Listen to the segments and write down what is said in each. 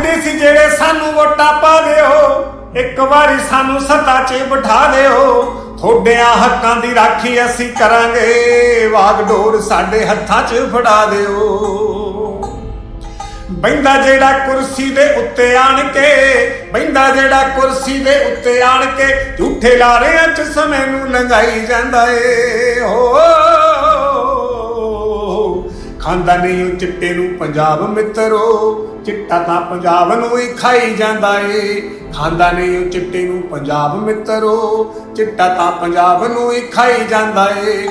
ਕਹਿੰਦੇ ਸੀ, ਜਿਹੜੇ ਸਾਨੂੰ ਵੋਟਾਂ ਪਾ ਦਿਓ ਇੱਕ ਵਾਰੀ ਸਾਨੂੰ ਸੱਤਾ 'ਚ ਬਿਠਾ ਦਿਓ ਥੋੜਿਆਂ ਹੱਕਾਂ ਦੀ ਰਾਖੀ ਅਸੀਂ ਕਰਾਂਗੇ ਵਾਗਡੋਰ ਸਾਡੇ ਹੱਥਾਂ 'ਚ ਫੜਾ ਦਿਓ। ਬੈਂਦਾ ਜਿਹੜਾ ਕੁਰਸੀ ਦੇ ਉੱਤੇ ਆਣ ਕੇ ਬੈਂਦਾ ਜਿਹੜਾ ਕੁਰਸੀ ਦੇ ਉੱਤੇ ਆਣ ਕੇ, ਝੂਠੇ ਲਾਰਿਆਂ 'ਚ ਸਮੇਂ ਨੂੰ ਲੰਘਾਈ ਜਾਂਦਾ ਏ। ਹੋ ਖਾਂਦਾ ਨਹੀਂ ਉਹ ਚਿੱਟੇ ਨੂੰ ਪੰਜਾਬ ਮਿੱਤਰੋ, ਚਿੱਟਾ ਤਾਂ ਪੰਜਾਬ ਨੂੰ ਹੀ ਖਾਈ ਜਾਂਦਾ ਏ। ਖਾਂਦਾ ਨਹੀਂ ਉਹ ਚਿੱਟੇ ਨੂੰ ਪੰਜਾਬ ਮਿੱਤਰੋ, ਚਿੱਟਾ ਤਾਂ ਪੰਜਾਬ ਨੂੰ ਹੀ ਖਾਈ ਜਾਂਦਾ ਏ।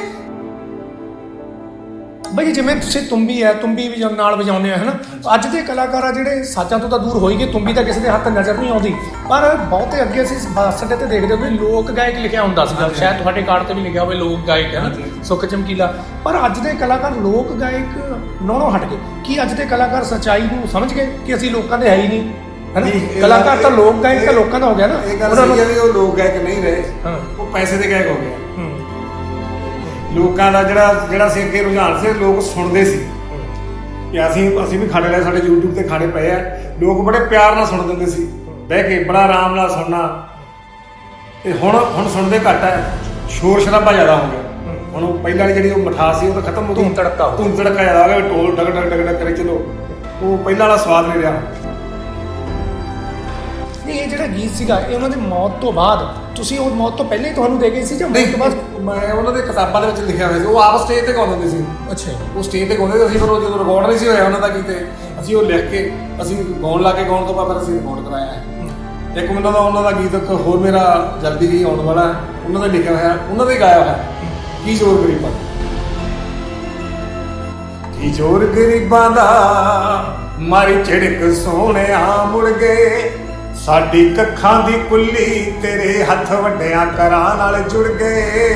ਬਈ ਜਿਵੇਂ ਤੁਸੀਂ ਤੁੰਬੀ ਹੈ ਤੁੰਬੀ ਵੀ ਜਦ ਨਾਲ ਵਜਾਉਂਦੇ ਆ ਹਨਾ? ਅੱਜ ਦੇ ਕਲਾਕਾਰ ਆ ਜਿਹੜੇ ਸਾਜ਼ਾਂ ਤੋਂ ਤਾਂ ਦੂਰ ਹੋਈ ਗਏ ਤੁੰਬੀ ਤਾਂ ਕਿਸੇ ਦੇ ਹੱਥ ਨਜ਼ਰ ਨਹੀਂ ਆਉਂਦੀ। ਪਰ ਬਹੁਤੇ ਅੱਗੇ ਅਸੀਂ ਬੱਸ ਅੱਡੇ ਤੇ ਦੇਖਦੇ ਹੁੰਦੇ ਲੋਕ ਗਾਇਕ ਲਿਖਿਆ ਹੁੰਦਾ ਸੀਗਾ। ਸ਼ਾਇਦ ਤੁਹਾਡੇ ਕਾਰਡ ਤੇ ਵੀ ਲਿਖਿਆ ਹੋਵੇ ਲੋਕ ਗਾਇਕ ਹੈ ਨਾ ਸੁੱਖ ਚਮਕੀਲਾ। ਪਰ ਅੱਜ ਦੇ ਕਲਾਕਾਰ ਲੋਕ ਗਾਇਕ ਨੋਨੋਂ ਹਟ ਗਏ। ਕੀ ਅੱਜ ਦੇ ਕਲਾਕਾਰ ਸੱਚਾਈ ਨੂੰ ਸਮਝ ਗਏ ਕਿ ਅਸੀਂ ਲੋਕਾਂ ਦੇ ਹੈ ਹੀ ਨਹੀਂ? ਹੈਨਾ? ਕਲਾਕਾਰ ਤਾਂ ਲੋਕ ਗਾਇਕ ਤਾਂ ਲੋਕਾਂ ਦਾ ਹੋ ਗਿਆ ਨਾ। ਉਹਨਾਂ ਨੂੰ ਵੀ ਉਹ ਲੋਕ ਗਾਇਕ ਨਹੀਂ ਰਹੇ। ਉਹ ਪੈਸੇ ਦੇ ਗਾਇਕ ਹੋ ਗਏ। ਲੋਕਾਂ ਦਾ ਜਿਹੜਾ ਜਿਹੜਾ ਸੀ ਅੱਗੇ ਰੁਝਾਨ ਸੀ ਲੋਕ ਸੁਣਦੇ ਸੀ। ਕਿ ਅਸੀਂ ਅਸੀਂ ਵੀ ਖਾਣੇ ਲਏ ਸਾਡੇ YouTube ਤੇ ਖਾਣੇ ਪਏ ਆ। ਲੋਕ ਬੜੇ ਪਿਆਰ ਨਾਲ ਸੁਣ ਦਿੰਦੇ ਸੀ। ਬਹਿ ਕੇ ਬੜਾ ਆਰਾਮ ਨਾਲ ਸੁਣਨਾ। ਤੇ ਹੁਣ ਹੁਣ ਸੁਣਦੇ ਘੱਟ ਹੈ ਸ਼ੋਰ ਸ਼ਰਾਬਾ ਜ਼ਿਆਦਾ ਹੋ ਗਿਆ। ਹੁਣ ਉਹ ਪਹਿਲਾਂ ਵਾਲੀ ਜਿਹੜੀ ਉਹ ਮਿਠਾਸ ਸੀ ਉਹ ਤਾਂ ਖਤਮ ਹੋ ਗਈ। ਧੂਮ ਗਿਆ। ਧੂਮ ਧੜਕਾ ਜ਼ਿਆਦਾ ਹੋ ਗਿਆ ਢੋਲ ਡਗ ਡਗ ਡਗ ਡਗ ਕਰੇ ਚਲੋ। ਉਹ ਪਹਿਲਾਂ ਵਾਲਾ ਸਵਾਦ ਨਹੀਂ ਰਿਹਾ। ਨਹੀਂ ਇਹ ਜਿਹੜਾ ਗੀਤ ਸੀਗਾ ਇਹ ਉਹਨਾਂ ਦੀ ਮੌਤ ਤੋਂ ਬਾਅਦ ਤੁਸੀਂ ਉਹ ਮੌਤ ਤੋਂ ਪਹਿਲੇ ਹੀ ਤੁਹਾਨੂੰ ਦੇ ਗਏ ਸੀ ਜਾਂ ਮੌਤ ਤੋਂ ਬਾਅਦ? ਮੈਂ ਉਹਨਾਂ ਦੇ ਕਿਤਾਬਾਂ ਦੇ ਵਿੱਚ ਲਿਖਿਆ ਹੋਇਆ ਸੀ ਉਹ ਆਪ ਸਟੇਜ ਤੇ ਗਾਉਂਦੇ ਹੁੰਦੇ ਸੀ। ਅੱਛਾ। ਉਹ ਸਟੇਜ ਤੇ ਗਾਉਂਦੇ ਸੀ ਫਿਰ ਉਹ ਜਦੋਂ ਰਿਕਾਰਡ ਨਹੀਂ ਸੀ ਹੋਇਆ ਉਹਨਾਂ ਦਾ ਕੀਤੇ ਅਸੀਂ ਉਹ ਲਿਖ ਕੇ ਅਸੀਂ ਗਾਉਣ ਲਾ ਕੇ ਗਾਉਣ ਤੋਂ ਬਾਅਦ ਅਸੀਂ ਰਿਕਾਰਡ ਕਰਾਇਆ। ਹੈ ਇੱਕ ਉਹਨਾਂ ਦਾ ਉਹਨਾਂ ਦਾ ਗੀਤ ਇੱਕ ਹੋਰ ਮੇਰਾ ਜਲਦੀ ਹੀ ਆਉਣ ਵਾਲਾ ਉਹਨਾਂ ਦਾ ਲਿਖਿਆ ਹੋਇਆ ਉਹਨਾਂ ਦਾ ਗਾਇਆ ਹੋਇਆ। ਕੀ ਜ਼ੋਰ ਗਰੀਬਾਂ ਦਾ। ਕੀ ਜ਼ੋਰ ਗਰੀਬਾਂ ਦਾ ਮਾਰੀ ਝਿੜਕ ਸੋਹਣਿਆ ਮੁੜ ਗਏ ਸਾਡੀ ਕੱਖਾਂ ਦੀ ਕੁੱਲੀ ਤੇਰੇ ਹੱਥ ਵੱਡਿਆਂ ਕਰਾਂ ਨਾਲ ਜੁੜ ਗਏ।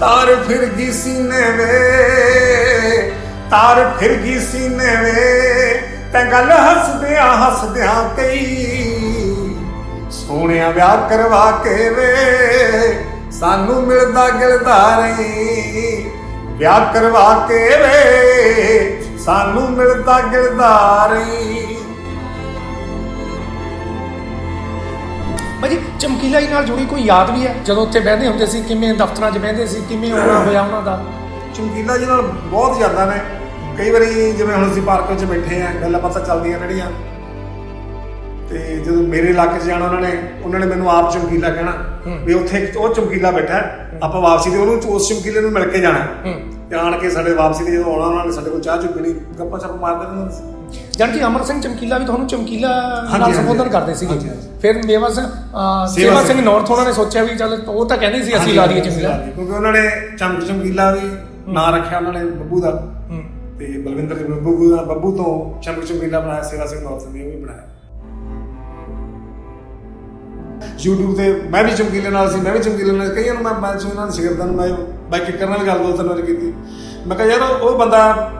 ਤਾਰ ਫਿਰ ਗਈ ਸੀਨੇ ਵੇ। ਤਾਰ ਫਿਰ ਗਈ ਸੀਨੇ ਵੇ। ਤੇ ਗੱਲ ਹੱਸਦਿਆਂ ਹੱਸਦਿਆਂ ਕਈ ਸੋਹਣਿਆ ਵਿਆਹ ਕਰਵਾ ਕੇ ਵੇ। ਸਾਨੂੰ ਮਿਲਦਾ ਗਿਲਦਾ ਨਹੀਂ, ਵਿਆਹ ਕਰਵਾ ਕੇ ਵੇ। ਸਾਨੂੰ ਮਿਲਦਾ ਗਿਲਦਾ ਨਹੀਂ। ਭਾਜੀ ਚਮਕੀਲਾ ਜੀ ਨਾਲ ਜੁੜੀ ਕੋਈ ਯਾਦ ਵੀ ਹੈ? ਜਦੋਂ ਉੱਥੇ ਬਹਿੰਦੇ ਹੁੰਦੇ ਸੀ ਕਿਵੇਂ ਦਫ਼ਤਰਾਂ 'ਚ ਬਹਿੰਦੇ ਸੀ ਕਿਵੇਂ ਆਉਣਾ ਹੋਇਆ ਉਹਨਾਂ ਦਾ? ਚਮਕੀਲਾ ਜੀ ਨਾਲ ਬਹੁਤ ਯਾਦਾਂ ਨੇ। ਕਈ ਵਾਰੀ ਜਿਵੇਂ ਹੁਣ ਅਸੀਂ ਪਾਰਕ ਵਿੱਚ ਬੈਠੇ ਆ ਗੱਲਾਂ ਬਾਤਾਂ ਚੱਲਦੀਆਂ ਰਹਿਣੀਆਂ। ਤੇ ਜਦੋਂ ਮੇਰੇ ਇਲਾਕੇ 'ਚ ਜਾਣਾ ਉਹਨਾਂ ਨੇ ਉਹਨਾਂ ਨੇ ਮੈਨੂੰ ਆਪ ਚਮਕੀਲਾ ਕਹਿਣਾ ਵੀ ਉੱਥੇ ਇੱਕ ਉਹ ਚਮਕੀਲਾ ਬੈਠਾ ਹੈ, ਆਪਾਂ ਵਾਪਸੀ ਤੇ ਉਹਨੂੰ ਉਸ ਚਮਕੀਲੇ ਨੂੰ ਮਿਲ ਕੇ ਜਾਣਾ ਤੇ ਆਣ ਕੇ ਸਾਡੇ ਵਾਪਸੀ ਤੇ ਜਦੋਂ ਆਉਣਾ ਉਹਨਾਂ ਨੇ ਸਾਡੇ ਕੋਲ ਚਾਹ ਚੁੱਕਣੀ ਗੱਪਾਂ ਛੱਪ ਮਾਰਦੇ ਰਹਿੰਦੇ ਸੀ। ਜਾਨ ਕਿ ਅਮਰ ਸਿੰਘ ਚਮਕੀਲਾ ਵੀ ਤੁਹਾਨੂੰ ਚਮਕੀਲਾ ਨਾਲ ਹਾਂਜੀ। ਸੰਬੋਧਨ ਕਰਦੇ ਸੀਗੇ। ਹਾਂਜੀ, ਹਾਂਜੀ। ਫਿਰ ਮੇਵਾ ਸਿੰਘ ਅਹ, ਸੇਵਾ ਸੇਵਾ ਸਿੰਘ। ਸਿੰਘ ਨੌਰਥ ਉਹਨਾਂ ਨੇ ਸੋਚਿਆ ਵੀ ਚੱਲ ਉਹ ਤਾਂ ਕਹਿੰਦੇ ਸੀ ਅਸੀਂ ਲਾ ਦਈਏ ਚਮਕੀਲਾ। ਕਿਉਂਕਿ ਉਹਨਾਂ ਨੇ ਚਮਕ ਚਮਕੀਲਾ ਵੀ ਨਾਂ ਰੱਖਿਆ ਉਹਨਾਂ ਨੇ ਬੱਬੂ ਦਾ। ਹੂੰ। ਤੇ ਬਲਵਿੰਦਰ ਜੀ ਬੱਬੂ ਦਾ ਬੱਬੂ ਤੋਂ ਚਮਕ ਚਮਕੀਲਾ ਬਣਾਇਆ ਸੇਵਾ ਸਿੰਘ ਨੌਰਥ ਨੇ ਉਹ ਵੀ ਬਣਾਇਆ। YouTube ਤੇ ਮੈਂ ਵੀ ਚਮਕੀਲੇ ਨਾਲ ਸੀ ਮੈਂ ਵੀ ਚਮਕੀਲੇ ਨਾਲ। ਕਈਆਂ ਨੂੰ ਮੈਂ ਮੈਂ ਉਹਨਾਂ ਦੇ ਸ਼ਾਗਿਰਦਾਂ ਨੂੰ ਮੈਂ ਬਾਈਕ ਕਰਨ ਨਾਲ ਗੱਲ ਦੋ ਤਿੰਨ ਵਾਰ ਕੀਤੀ। ਮੈਂ ਕਿਹਾ ਯਾਰ ਉਹ ਬੰਦਾ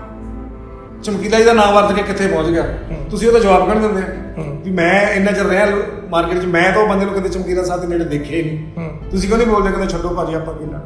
ਚਮਕੀਲਾ ਜੀ ਦਾ ਨਾਮ ਵਰਤ ਕੇ ਕਿੱਥੇ ਪਹੁੰਚ ਗਿਆ। ਤੁਸੀਂ ਉਹਦਾ ਜਵਾਬ ਕਿਉਂ ਨਹੀਂ ਦਿੰਦੇ? ਵੀ ਮੈਂ ਇੰਨਾ ਚਿਰ ਰਿਹਾ ਮਾਰਕੀਟ 'ਚ ਮੈਂ ਤਾਂ ਉਹ ਬੰਦੇ ਨੂੰ ਕਦੇ ਚਮਕੀਲਾ ਸਾਹਿਬ ਦੇ ਨੇੜੇ ਦੇਖਿਆ ਹੀ ਨਹੀਂ। ਤੁਸੀਂ ਕਿਉਂ ਨਹੀਂ ਬੋਲਦੇ ਕਹਿੰਦੇ ਛੱਡੋ ਭਾਜੀ ਆਪਾਂ ਕੀ ਲੈਣਾ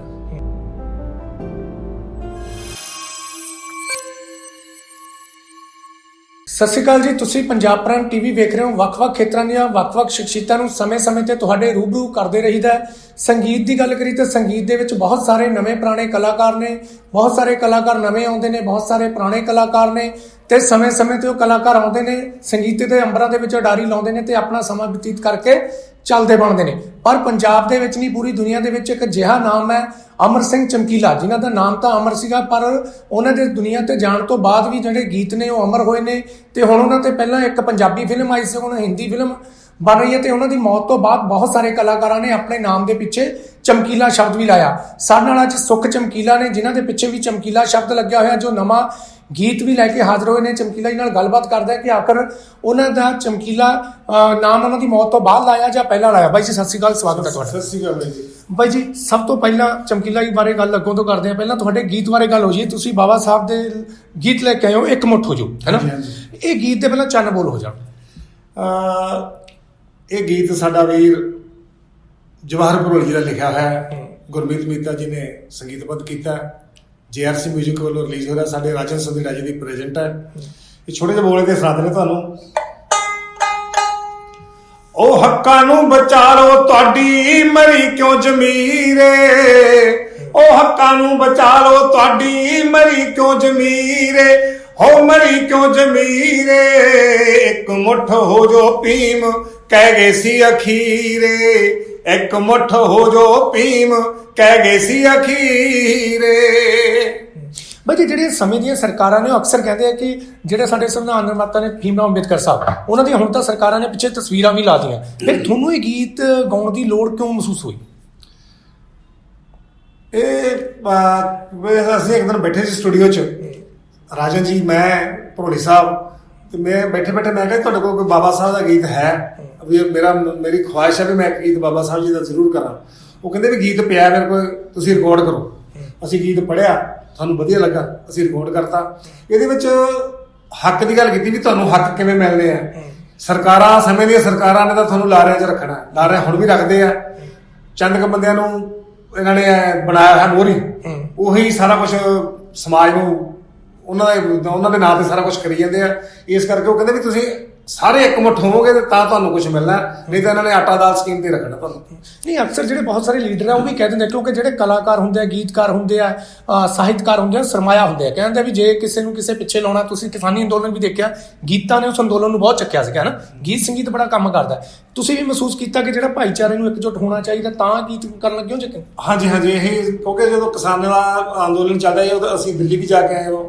ਸਤਿ ਸ਼੍ਰੀ ਅਕਾਲ ਜੀ, ਤੁਸੀਂ ਪੰਜਾਬ ਪ੍ਰਾਈਮ ਟੀਵੀ ਵੇਖ ਰਹੇ ਹੋ ਵੱਖ-ਵੱਖ ਖੇਤਰਾਂ ਦੀਆਂ ਵੱਖ-ਵੱਖ ਸ਼ਖਸੀਅਤਾਂ ਨੂੰ ਸਮੇਂ-ਸਮੇਂ ਤੇ ਤੁਹਾਡੇ ਰੂਬਰੂ ਕਰਦੇ ਰਹੀਦਾ ਸੰਗੀਤ ਦੀ ਗੱਲ ਕਰੀ ਤਾਂ ਸੰਗੀਤ ਦੇ ਵਿੱਚ ਬਹੁਤ ਸਾਰੇ ਨਵੇਂ ਪੁਰਾਣੇ ਕਲਾਕਾਰ ਨੇ, ਬਹੁਤ ਸਾਰੇ ਕਲਾਕਾਰ ਨਵੇਂ ਆਉਂਦੇ ਨੇ, ਬਹੁਤ ਸਾਰੇ ਪੁਰਾਣੇ ਕਲਾਕਾਰ ਨੇ ਤੇ ਸਮੇਂ-ਸਮੇਂ ਤੇ ਉਹ ਕਲਾਕਾਰ ਆਉਂਦੇ ਨੇ, ਸੰਗੀਤ ਦੇ ਅੰਬਰਾਂ ਦੇ ਵਿੱਚ ਡਾਰੀ ਲਾਉਂਦੇ ਨੇ ਤੇ ਆਪਣਾ ਸਮਾਂ ਬਤੀਤ ਕਰਕੇ ਚੱਲਦੇ ਬਣਦੇ ਨੇ। ਪਰ ਪੰਜਾਬ ਦੇ ਵਿੱਚ ਨਹੀਂ, ਪੂਰੀ ਦੁਨੀਆ ਦੇ ਵਿੱਚ ਇੱਕ ਅਜਿਹਾ ਨਾਮ ਹੈ, ਅਮਰ ਸਿੰਘ ਚਮਕੀਲਾ। ਜਿਨ੍ਹਾਂ ਦਾ ਨਾਮ ਤਾਂ ਅਮਰ ਸੀਗਾ, ਪਰ ਉਹਨਾਂ ਦੇ ਦੁਨੀਆ ਤੇ ਜਾਣ ਤੋਂ ਬਾਅਦ ਵੀ ਜਿਹੜੇ ਗੀਤ ਨੇ, ਉਹ ਅਮਰ ਹੋਏ ਨੇ। ਤੇ ਹੁਣ ਉਹਨਾਂ ਤੇ ਪਹਿਲਾਂ ਇੱਕ ਪੰਜਾਬੀ ਫਿਲਮ ਆਈ ਸੀ, ਹੁਣ ਹਿੰਦੀ ਫਿਲਮ ਬਣ ਰਹੀ ਹੈ ਤੇ ਉਹਨਾਂ ਦੀ ਮੌਤ ਤੋਂ ਬਾਅਦ ਬਹੁਤ ਸਾਰੇ ਕਲਾਕਾਰਾਂ ਨੇ ਆਪਣੇ ਨਾਮ ਦੇ ਪਿੱਛੇ ਚਮਕੀਲਾ ਸ਼ਬਦ ਵੀ ਲਾਇਆ। ਸਾਡੇ ਨਾਲ ਅੱਜ ਸੁੱਖ ਚਮਕੀਲਾ ਨੇ, ਜਿਨ੍ਹਾਂ ਦੇ ਪਿੱਛੇ ਵੀ ਚਮਕੀਲਾ ਸ਼ਬਦ ਲੱਗਿਆ ਹੋਇਆ, ਜੋ ਨਵਾਂ ਗੀਤ ਵੀ ਲੈ ਕੇ ਹਾਜ਼ਰ ਹੋਏ ਨੇ ਚਮਕੀਲਾ ਜੀ ਨਾਲ ਗੱਲਬਾਤ ਕਰਦਾ ਹੈ ਕਿ ਆਖਰ ਉਹਨਾਂ ਦਾ ਚਮਕੀਲਾ ਨਾਮ ਉਹਨਾਂ ਦੀ ਮੌਤ ਤੋਂ ਬਾਅਦ ਲਾਇਆ ਜਾਂ ਪਹਿਲਾਂ ਲਾਇਆ? ਬਾਈ ਜੀ ਸਤਿ ਸ਼੍ਰੀ ਅਕਾਲ ਸਵਾਗਤ ਹੈ ਤੁਹਾਡਾ। ਸਤਿ ਸ਼੍ਰੀ ਅਕਾਲ ਬਾਈ ਜੀ। ਬਾਈ ਜੀ ਸਭ ਤੋਂ ਪਹਿਲਾਂ ਚਮਕੀਲਾ ਜੀ ਬਾਰੇ ਗੱਲ ਅੱਗੋਂ ਤੋਂ ਕਰਦੇ ਆ ਪਹਿਲਾਂ ਤੁਹਾਡੇ ਗੀਤ ਬਾਰੇ ਗੱਲ ਹੋ ਜੀ ਤੁਸੀਂ ਬਾਬਾ ਸਾਹਿਬ ਦੇ ਗੀਤ ਲੈ ਕੇ ਆਏ ਹੋ ਇੱਕ ਮੁੱਠ ਹੋ ਜੋ ਹੈਨਾ। ਇਹ ਗੀਤ ਦੇ ਪਹਿਲਾਂ ਚੰਨ ਬੋਲ ਹੋ ਜਾਣ ਇਹ ਗੀਤ ਸਾਡਾ ਵੀਰ ਜਵਾਹਰ ਭਰੋਲ ਜੀ ਦਾ ਲਿਖਿਆ ਹੈ। ਗੁਰਮੀਤ ਮੀਤਾ ਜੀ ਨੇ ਸੰਗੀਤਬੱਧ ਕੀਤਾ ਜੀਆਰਸੀ 뮤직 ਵੱਲੋਂ ਰਿਲੀਜ਼ ਹੋ ਰਿਹਾ ਸਾਡੇ ਰਾਜਨ ਸੰਧੀੜਾ ਜੀ ਦੀ ਪ੍ਰੈਜ਼ੈਂਟ ਹੈ। ਇਹ ਛੋਟੇ ਜਿਹੇ ਬੋਲੇ ਦੇ ਸੁਣਾ ਦਿੰਦੇ ਤੁਹਾਨੂੰ। ਉਹ ਹੱਕਾਂ ਨੂੰ ਬਚਾ ਲਓ ਤੁਹਾਡੀ ਮਰੀ ਕਿਉਂ ਜਮੀਰੇ? ਉਹ ਹੱਕਾਂ ਨੂੰ ਲਓ ਤੁਹਾਡੀ ਮਰੀ ਕਿਉਂ ਜਮੀਰੇ? ਹੋ ਮਰੀ ਕਿਉਂ ਜਮੀਰੇ? ਇੱਕ ਮੁੱਠ ਹੋ ਜੋ ਭੀਮ ਕਹਿ ਗਏ ਸੀ ਅਖੀਰੇ। ਇੱਕ ਮੁੱਠ ਹੋ ਜੋ ਭੀਮ ਕਹਿ ਗਏ ਸੀ ਅਖੀਰੇ। ਬਾਈ ਜੀ ਜਿਹੜੀਆਂ ਸਮੇਂ ਦੀਆਂ ਸਰਕਾਰਾਂ ਨੇ ਅਕਸਰ ਕਹਿੰਦੇ ਆ ਕਿ ਜਿਹੜੇ ਸਾਡੇ ਸੰਵਿਧਾਨ ਨਿਰਮਾਤਾ ਨੇ ਭੀਮਰਾਓ ਅੰਬੇਦਕਰ ਸਾਹਿਬ ਉਹਨਾਂ ਦੀਆਂ ਹੁਣ ਤਾਂ ਸਰਕਾਰਾਂ ਨੇ ਪਿੱਛੇ ਤਸਵੀਰਾਂ ਵੀ ਲਾ ਦਿੱਤੀਆਂ। ਫਿਰ ਤੁਹਾਨੂੰ ਇਹ ਗੀਤ ਗਾਉਣ ਦੀ ਲੋੜ ਕਿਉਂ ਮਹਿਸੂਸ ਹੋਈ? ਇਹ ਵੇ- ਅਸੀਂ ਇੱਕ ਦਿਨ ਬੈਠੇ ਸੀ ਸਟੂਡੀਓ 'ਚ। ਰਾਜਨ ਜੀ ਮੈਂ ਭਰੋਲੀ ਸਾਹਿਬ ਤੇ ਮੈਂ ਬੈਠੇ ਬੈਠੇ ਮੈਂ ਕਿਹਾ ਤੁਹਾਡੇ ਕੋਲ ਕੋਈ ਬਾਬਾ ਸਾਹਿਬ ਦਾ ਗੀਤ ਹੈ? ਵੀ ਮੇਰਾ ਮੇਰੀ ਖੁਆਇਸ਼ ਹੈ ਵੀ ਮੈਂ ਇੱਕ ਗੀਤ ਬਾਬਾ ਸਾਹਿਬ ਜੀ ਦਾ ਜ਼ਰੂਰ ਕਰਾਂ। ਉਹ ਕਹਿੰਦੇ ਵੀ ਗੀਤ ਪਿਆ, ਮੇਰੇ ਕੋਲ ਤੁਸੀਂ ਰਿਕਾਰਡ ਕਰੋ। ਅਸੀਂ ਗੀਤ ਪੜਿਆ ਤੁਹਾਨੂੰ ਵਧੀਆ ਲੱਗਾ, ਅਸੀਂ ਰਿਕਾਰਡ ਕਰਤਾ। ਇਹਦੇ ਵਿੱਚ ਹੱਕ ਦੀ ਗੱਲ ਕੀਤੀ ਵੀ ਤੁਹਾਨੂੰ ਹੱਕ ਕਿਵੇਂ ਮਿਲਨੇ ਆ। ਸਰਕਾਰਾਂ, ਸਮੇਂ ਦੀਆਂ ਸਰਕਾਰਾਂ ਨੇ ਤਾਂ ਤੁਹਾਨੂੰ ਲਾਰਿਆਂ 'ਚ ਰੱਖਣਾ। ਹੈ। ਲਾਰੇ ਹੁਣ ਵੀ ਰੱਖਦੇ ਆ। ਚੰਦ ਕੁ ਬੰਦਿਆਂ ਨੂੰ ਇਹਨਾਂ ਨੇ ਬਣਾਇਆ ਹੈ ਮੋਰੀ ਉਹੀ ਸਾਰਾ ਕੁਝ ਸਮਾਜ ਨੂੰ, ਉਹਨਾਂ ਦੇ ਉਹਨਾਂ ਦੇ ਨਾਂ ਤੇ ਸਾਰਾ ਕੁਝ ਕਰੀ ਜਾਂਦੇ ਆ। ਇਸ ਕਰਕੇ ਉਹ ਕਹਿੰਦੇ ਵੀ ਤੁਸੀਂ ਸਾਰੇ ਇੱਕ ਹੋਵੋਗੇ ਤੇ ਤਾਂ ਤੁਹਾਨੂੰ ਕੁਝ ਮਿਲਣਾ ਹੈ। ਨਹੀਂ ਤਾਂ ਇਹਨਾਂ ਨੇ ਆਟਾ ਦਾਲ ਸਕੀਮ ਤੇ ਰੱਖਣਾ ਤੁਹਾਨੂੰ ਨਹੀਂ ਅਕਸਰ ਜਿਹੜੇ ਬਹੁਤ ਸਾਰੇ ਲੀਡਰ ਆ ਉਹ ਵੀ ਕਹਿ ਦਿੰਦੇ ਆ, ਕਿਉਂਕਿ ਜਿਹੜੇ ਕਲਾਕਾਰ ਹੁੰਦੇ ਆ ਗੀਤਕਾਰ ਹੁੰਦੇ ਆ ਅ, ਸਾਹਿਤਕਾਰ ਹੁੰਦੇ ਆ ਸਰਮਾਇਆ ਹੁੰਦੇ ਆ ਕਹਿੰਦੇ ਆ ਵੀ ਜੇ ਕਿਸੇ ਨੂੰ ਕਿਸੇ ਪਿੱਛੇ ਲਾਉਣਾ ਤੁਸੀਂ ਕਿਸਾਨੀ ਅੰਦੋਲਨ ਵੀ ਦੇਖਿਆ ਗੀਤਾਂ ਨੇ ਉਸ ਅੰਦੋਲਨ ਨੂੰ ਬਹੁਤ ਚੱਕਿਆ ਸੀਗਾ ਨਾ ਗੀਤ ਸੰਗੀਤ ਬੜਾ ਕੰਮ ਕਰਦਾ ਹੈ। ਤੁਸੀਂ ਵੀ ਮਹਿਸੂਸ ਕੀਤਾ ਕਿ ਜਿਹੜਾ ਭਾਈਚਾਰੇ ਨੂੰ ਇਕਜੁੱਟ ਹੋਣਾ ਚਾਹੀਦਾ ਤਾਂ ਗੀਤ ਕਰਨ ਲੱਗੇ ਹੋ ਜੇ ਕਿ ਹਾਂਜੀ ਹਾਂਜੀ ਇਹ ਕਿਉਂਕਿ ਜਦੋਂ ਕਿਸਾਨਾਂ ਦਾ ਅੰਦੋਲਨ ਚੱਲਦਾ ਹੈ ਉਦੋਂ ਅਸੀਂ ਦਿੱਲੀ ਵੀ ਜਾ ਕੇ ਆਏ ਹਾਂ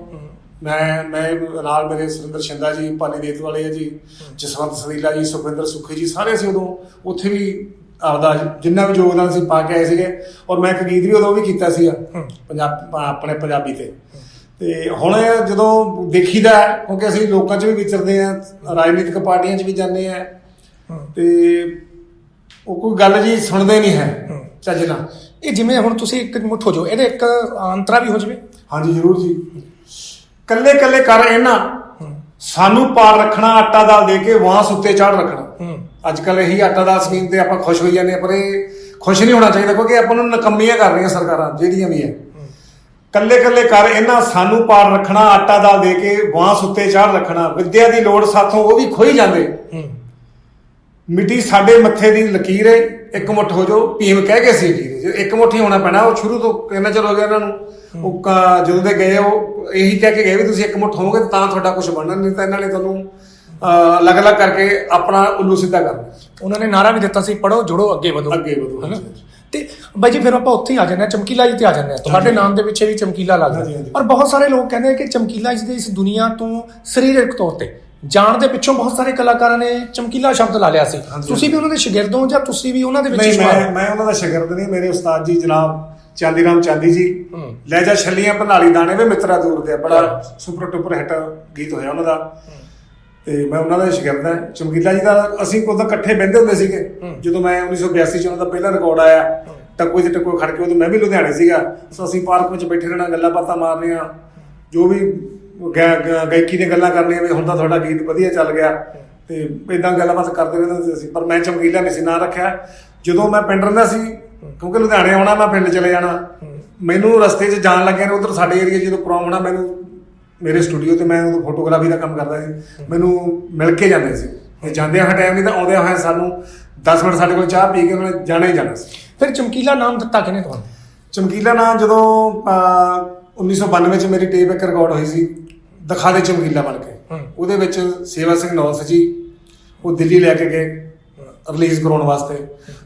ਮੈਂ ਮੈਂ ਨਾਲ ਮੇਰੇ ਸੁਰਿੰਦਰ ਸ਼ਿੰਦਾ ਜੀ ਪਾਣੀ ਦੇਤ ਵਾਲੇ ਆ ਜੀ ਜਸਵੰਤ ਸਦੀਲਾ ਜੀ ਸੁਖਵਿੰਦਰ ਸੁਖੀ ਜੀ ਸਾਰੇ ਅਸੀਂ ਉਦੋਂ ਉੱਥੇ ਵੀ ਆਪਦਾ ਜਿੰਨਾ ਵੀ ਯੋਗਦਾਨ ਅਸੀਂ ਪਾ ਕੇ ਆਏ ਸੀਗੇ ਔਰ ਮੈਂ ਇੱਕ ਗੀਤ ਵੀ ਉਦੋਂ ਵੀ ਕੀਤਾ ਸੀਗਾ ਪੰਜਾਬ ਆਪਣੇ ਪੰਜਾਬੀ ਤੇ। ਤੇ ਹੁਣ ਜਦੋਂ ਦੇਖੀਦਾ ਕਿਉਂਕਿ ਅਸੀਂ ਲੋਕਾਂ 'ਚ ਵੀ ਵਿਚਰਦੇ ਆ ਰਾਜਨੀਤਿਕ ਪਾਰਟੀਆਂ 'ਚ ਵੀ ਜਾਂਦੇ ਆ ਤੇ ਉਹ ਕੋਈ ਗੱਲ ਜੀ ਸੁਣਦੇ ਨਹੀਂ ਹੈ। ਚੱਜ ਨਾਲ। ਇਹ ਜਿਵੇਂ ਹੁਣ ਤੁਸੀਂ ਇੱਕ ਮੁੱਠ ਹੋ ਜਾਓ ਇਹਦੇ ਇੱਕ ਅੰਤਰਾ ਵੀ ਹੋ ਜਾਵੇ। ਹਾਂਜੀ ਜ਼ਰੂਰ ਜੀ। ਕੱਲੇ ਕੱਲੇ ਕਰ ਇਹਨਾਂ ਸਾਨੂੰ ਪਾਰ ਰੱਖਣਾ ਆਟਾ ਦਾਲ ਦੇ ਕੇ ਵਾਂਸ ਉੱਤੇ ਚਾੜ ਰੱਖਣਾ। ਅੱਜ ਕੱਲ ਇਹੀ ਆਟਾ ਦਾਲ ਸਕੀਮ ਤੇ ਆਪਾਂ ਖੁਸ਼ ਹੋਈ ਜਾਂਦੇ ਪਰ ਇਹ ਖੁਸ਼ ਨਹੀਂ ਹੋਣਾ ਚਾਹੀਦਾ ਕਿਉਂਕਿ ਆਪਾਂ ਨੂੰ ਨਕੰਮੀਆਂ ਕਰ ਰਹੀਆਂ ਸਰਕਾਰਾਂ ਜਿਹੜੀਆਂ ਵੀ ਹੈ। ਕੱਲੇ ਕੱਲੇ ਕਰ ਇਹਨਾਂ ਸਾਨੂੰ ਪਾਰ ਰੱਖਣਾ ਆਟਾ ਦਾਲ ਦੇ ਕੇ ਵਾਂਸ ਉੱਤੇ ਚਾੜ ਰੱਖਣਾ ਵਿੱਦਿਆ ਦੀ ਲੋੜ ਸਾਥੋਂ ਉਹ ਵੀ ਖੋਈ ਜਾਂਦੇ। ਮਿੱਟੀ ਸਾਡੇ ਮੱਥੇ ਦੀ ਲਕੀਰ ਏ ਇੱਕ ਮੁੱਠ ਹੋ ਜਾਓ ਭੀਮ ਕਹਿ ਕੇ ਸੀ ਜੀ। ਜੇ ਇੱਕ ਮੁੱਠ ਹੀ ਹੋਣਾ ਪੈਣਾ ਉਹ ਸ਼ੁਰੂ ਤੋਂ ਚਿਰ ਹੋ ਗਿਆ ਇਹਨਾਂ ਨੂੰ। ਉਹ ਜਦੋਂ ਦੇ ਗਏ ਉਹ ਇਹੀ ਕਹਿ ਕੇ ਗਏ ਵੀ ਤੁਸੀਂ ਇੱਕ ਮੁੱਠ ਹੋਵੋਗੇ ਤਾਂ ਤੁਹਾਡਾ ਕੁਝ ਬਣਨਾ ਨਹੀਂ ਤਾਂ ਇਹਨਾਂ ਨੇ ਤੁਹਾਨੂੰ ਅਲੱਗ-ਅਲੱਗ ਕਰਕੇ ਆਪਣਾ ਉੱਲੂ ਸਿੱਧਾ ਕਰਨਾ ਉਹਨਾਂ ਨੇ ਨਾਰਾ ਵੀ ਦਿੱਤਾ ਸੀ ਪੜੋ ਜੁੜੋ ਅੱਗੇ ਵਧੋ। ਅੱਗੇ ਵਧੋ, ਹਨਾ? ਤੇ ਬਾਈ ਜੀ ਫਿਰ ਆਪਾਂ ਉੱਥੇ ਹੀ ਆ ਜਾਂਦੇ ਹਾਂ ਚਮਕੀਲਾ ਜੀ ਤੇ ਆ ਜਾਂਦੇ ਹਾਂ। ਤੁਹਾਡੇ ਨਾਮ ਦੇ ਪਿੱਛੇ ਵੀ ਚਮਕੀਲਾ ਲੱਗਦਾ। ਪਰ ਬਹੁਤ ਸਾਰੇ ਲੋਕ ਕਹਿੰਦੇ ਆ ਕਿ ਚਮਕੀਲਾ ਜੀ ਦੇ ਇਸ ਦੁਨੀਆ ਤੋਂ ਸਰੀਰਕ ਤੌਰ ਤੇ ਜਾਣ ਦੇ ਪਿੱਛੋਂ ਬਹੁਤ ਸਾਰੇ ਕਲਾਕਾਰਾਂ ਨੇ ਚਮਕੀਲਾ ਸ਼ਬਦ ਲਾ ਲਿਆ ਸੀ। ਤੁਸੀਂ ਵੀ ਉਹਨਾਂ ਦੇ ਸ਼ਾਗਿਰਦ ਹੋ ਜਾਂ ਤੁਸੀਂ ਵੀ ਉਹਨਾਂ ਦੇ ਵਿੱਚ ਨਹੀਂ ਮੈਂ? ਮੈਂ ਉਹਨਾਂ ਦਾ ਸ਼ਾਗਿਰਦ ਨਹੀਂ ਮੇਰੇ ਉਸਤਾਦ ਜੀ ਜਨਾਬ ਚਾਂਦੀ ਰਾਮ ਚਾਂਦੀ ਜੀ। ਲੈ ਜਾ ਛੱਲੀਆਂ ਭਨਾਲੀ ਦਾਣੇ ਵੇ ਮਿੱਤਰਾ ਦੂਰ ਦੇ ਬੜਾ ਸੁਪਰ ਟੁਪਰ ਹਿੱਟ ਗੀਤ ਹੋਇਆ ਉਹਨਾਂ ਦਾ। ਤੇ ਮੈਂ ਉਹਨਾਂ ਦਾ ਸ਼ਾਗਿਰਦ ਹਾਂ। ਚਮਕੀਲਾ ਜੀ ਦਾ ਅਸੀਂ ਉਦੋਂ ਇਕੱਠੇ ਬਹਿੰਦੇ ਹੁੰਦੇ ਸੀਗੇ। ਜਦੋਂ ਮੈਂ 1982 ਚ ਉਹਨਾਂ ਦਾ ਪਹਿਲਾ ਰਿਕਾਰਡ ਆਇਆ ਟੱਕੋ ਤੇ ਟੱਕੋ ਖੜ ਕੇ ਉਦੋਂ ਮੈਂ ਵੀ ਲੁਧਿਆਣੇ ਸੀਗਾ। ਸੋ ਅਸੀਂ ਪਾਰਕ ਵਿੱਚ ਬੈਠੇ ਰਹਿਣਾ ਗੱਲਾਂ ਬਾਤਾਂ ਮਾਰਨੀਆਂ ਜੋ ਵੀ ਗਾਇਕੀ ਦੀਆਂ ਗੱਲਾਂ ਕਰਨੀਆਂ ਵੀ ਹੁਣ ਤਾਂ ਤੁਹਾਡਾ ਗੀਤ ਵਧੀਆ ਚੱਲ ਗਿਆ ਤੇ ਇਦਾਂ ਗੱਲਬਾਤ ਕਰਦੇ ਰਹਿੰਦੇ ਸੀ ਅਸੀਂ ਪਰ ਮੈਂ ਚਮਕੀਲਾ ਨਹੀਂ ਸੀ ਨਾਂ ਰੱਖਿਆ। ਜਦੋਂ ਮੈਂ ਪਿੰਡ ਰਹਿੰਦਾ ਸੀ ਕਿਉਂਕਿ ਲੁਧਿਆਣੇ ਆਉਣਾ ਮੈਂ ਪਿੰਡ ਚਲੇ ਜਾਣਾ। ਮੈਨੂੰ ਰਸਤੇ 'ਚ ਜਾਣ ਲੱਗਿਆ ਨੇ ਉਧਰ ਸਾਡੇ ਏਰੀਆ ਜਦੋਂ ਪ੍ਰੋਗਰਾਮ ਹੋਣਾ ਮੈਨੂੰ ਮੇਰੇ ਸਟੂਡੀਓ ਤੇ ਮੈਂ ਉਦੋਂ ਫੋਟੋਗ੍ਰਾਫੀ ਦਾ ਕੰਮ ਕਰਦਾ ਸੀ। ਮੈਨੂੰ ਮਿਲ ਕੇ ਜਾਂਦੇ ਸੀ। ਤੇ ਜਾਂਦਿਆਂ ਹੋਇਆ ਟਾਈਮ ਨਹੀਂ ਤਾਂ ਆਉਂਦਿਆਂ ਹੋਇਆ ਸਾਨੂੰ 10 ਮਿੰਟ ਸਾਡੇ ਕੋਲ ਚਾਹ ਪੀ ਕੇ ਉਹਨਾਂ ਨੇ ਜਾਣਾ ਹੀ ਜਾਣਾ ਸੀ। ਫਿਰ ਚਮਕੀਲਾ ਨਾਮ ਦਿੱਤਾ ਕਿਨੇ ਤੁਹਾਨੂੰ? ਚਮਕੀਲਾ ਨਾਂ ਜਦੋਂ ਅਹ, 1992 ਚ ਮੇਰੀ ਟੇਪ ਇੱਕ ਰਿਕਾਰਡ ਹੋਈ ਸੀ। ਦਿਖਾ ਦੇ ਚਮਕੀਲਾ ਬਣ ਕੇ। ਉਹਦੇ ਵਿੱਚ ਸੇਵਾ ਸਿੰਘ ਨੌਲਸ ਜੀ ਉਹ ਦਿੱਲੀ ਲੈ ਕੇ ਗਏ ਰਿਲੀਜ਼ ਕਰਾਉਣ ਵਾਸਤੇ।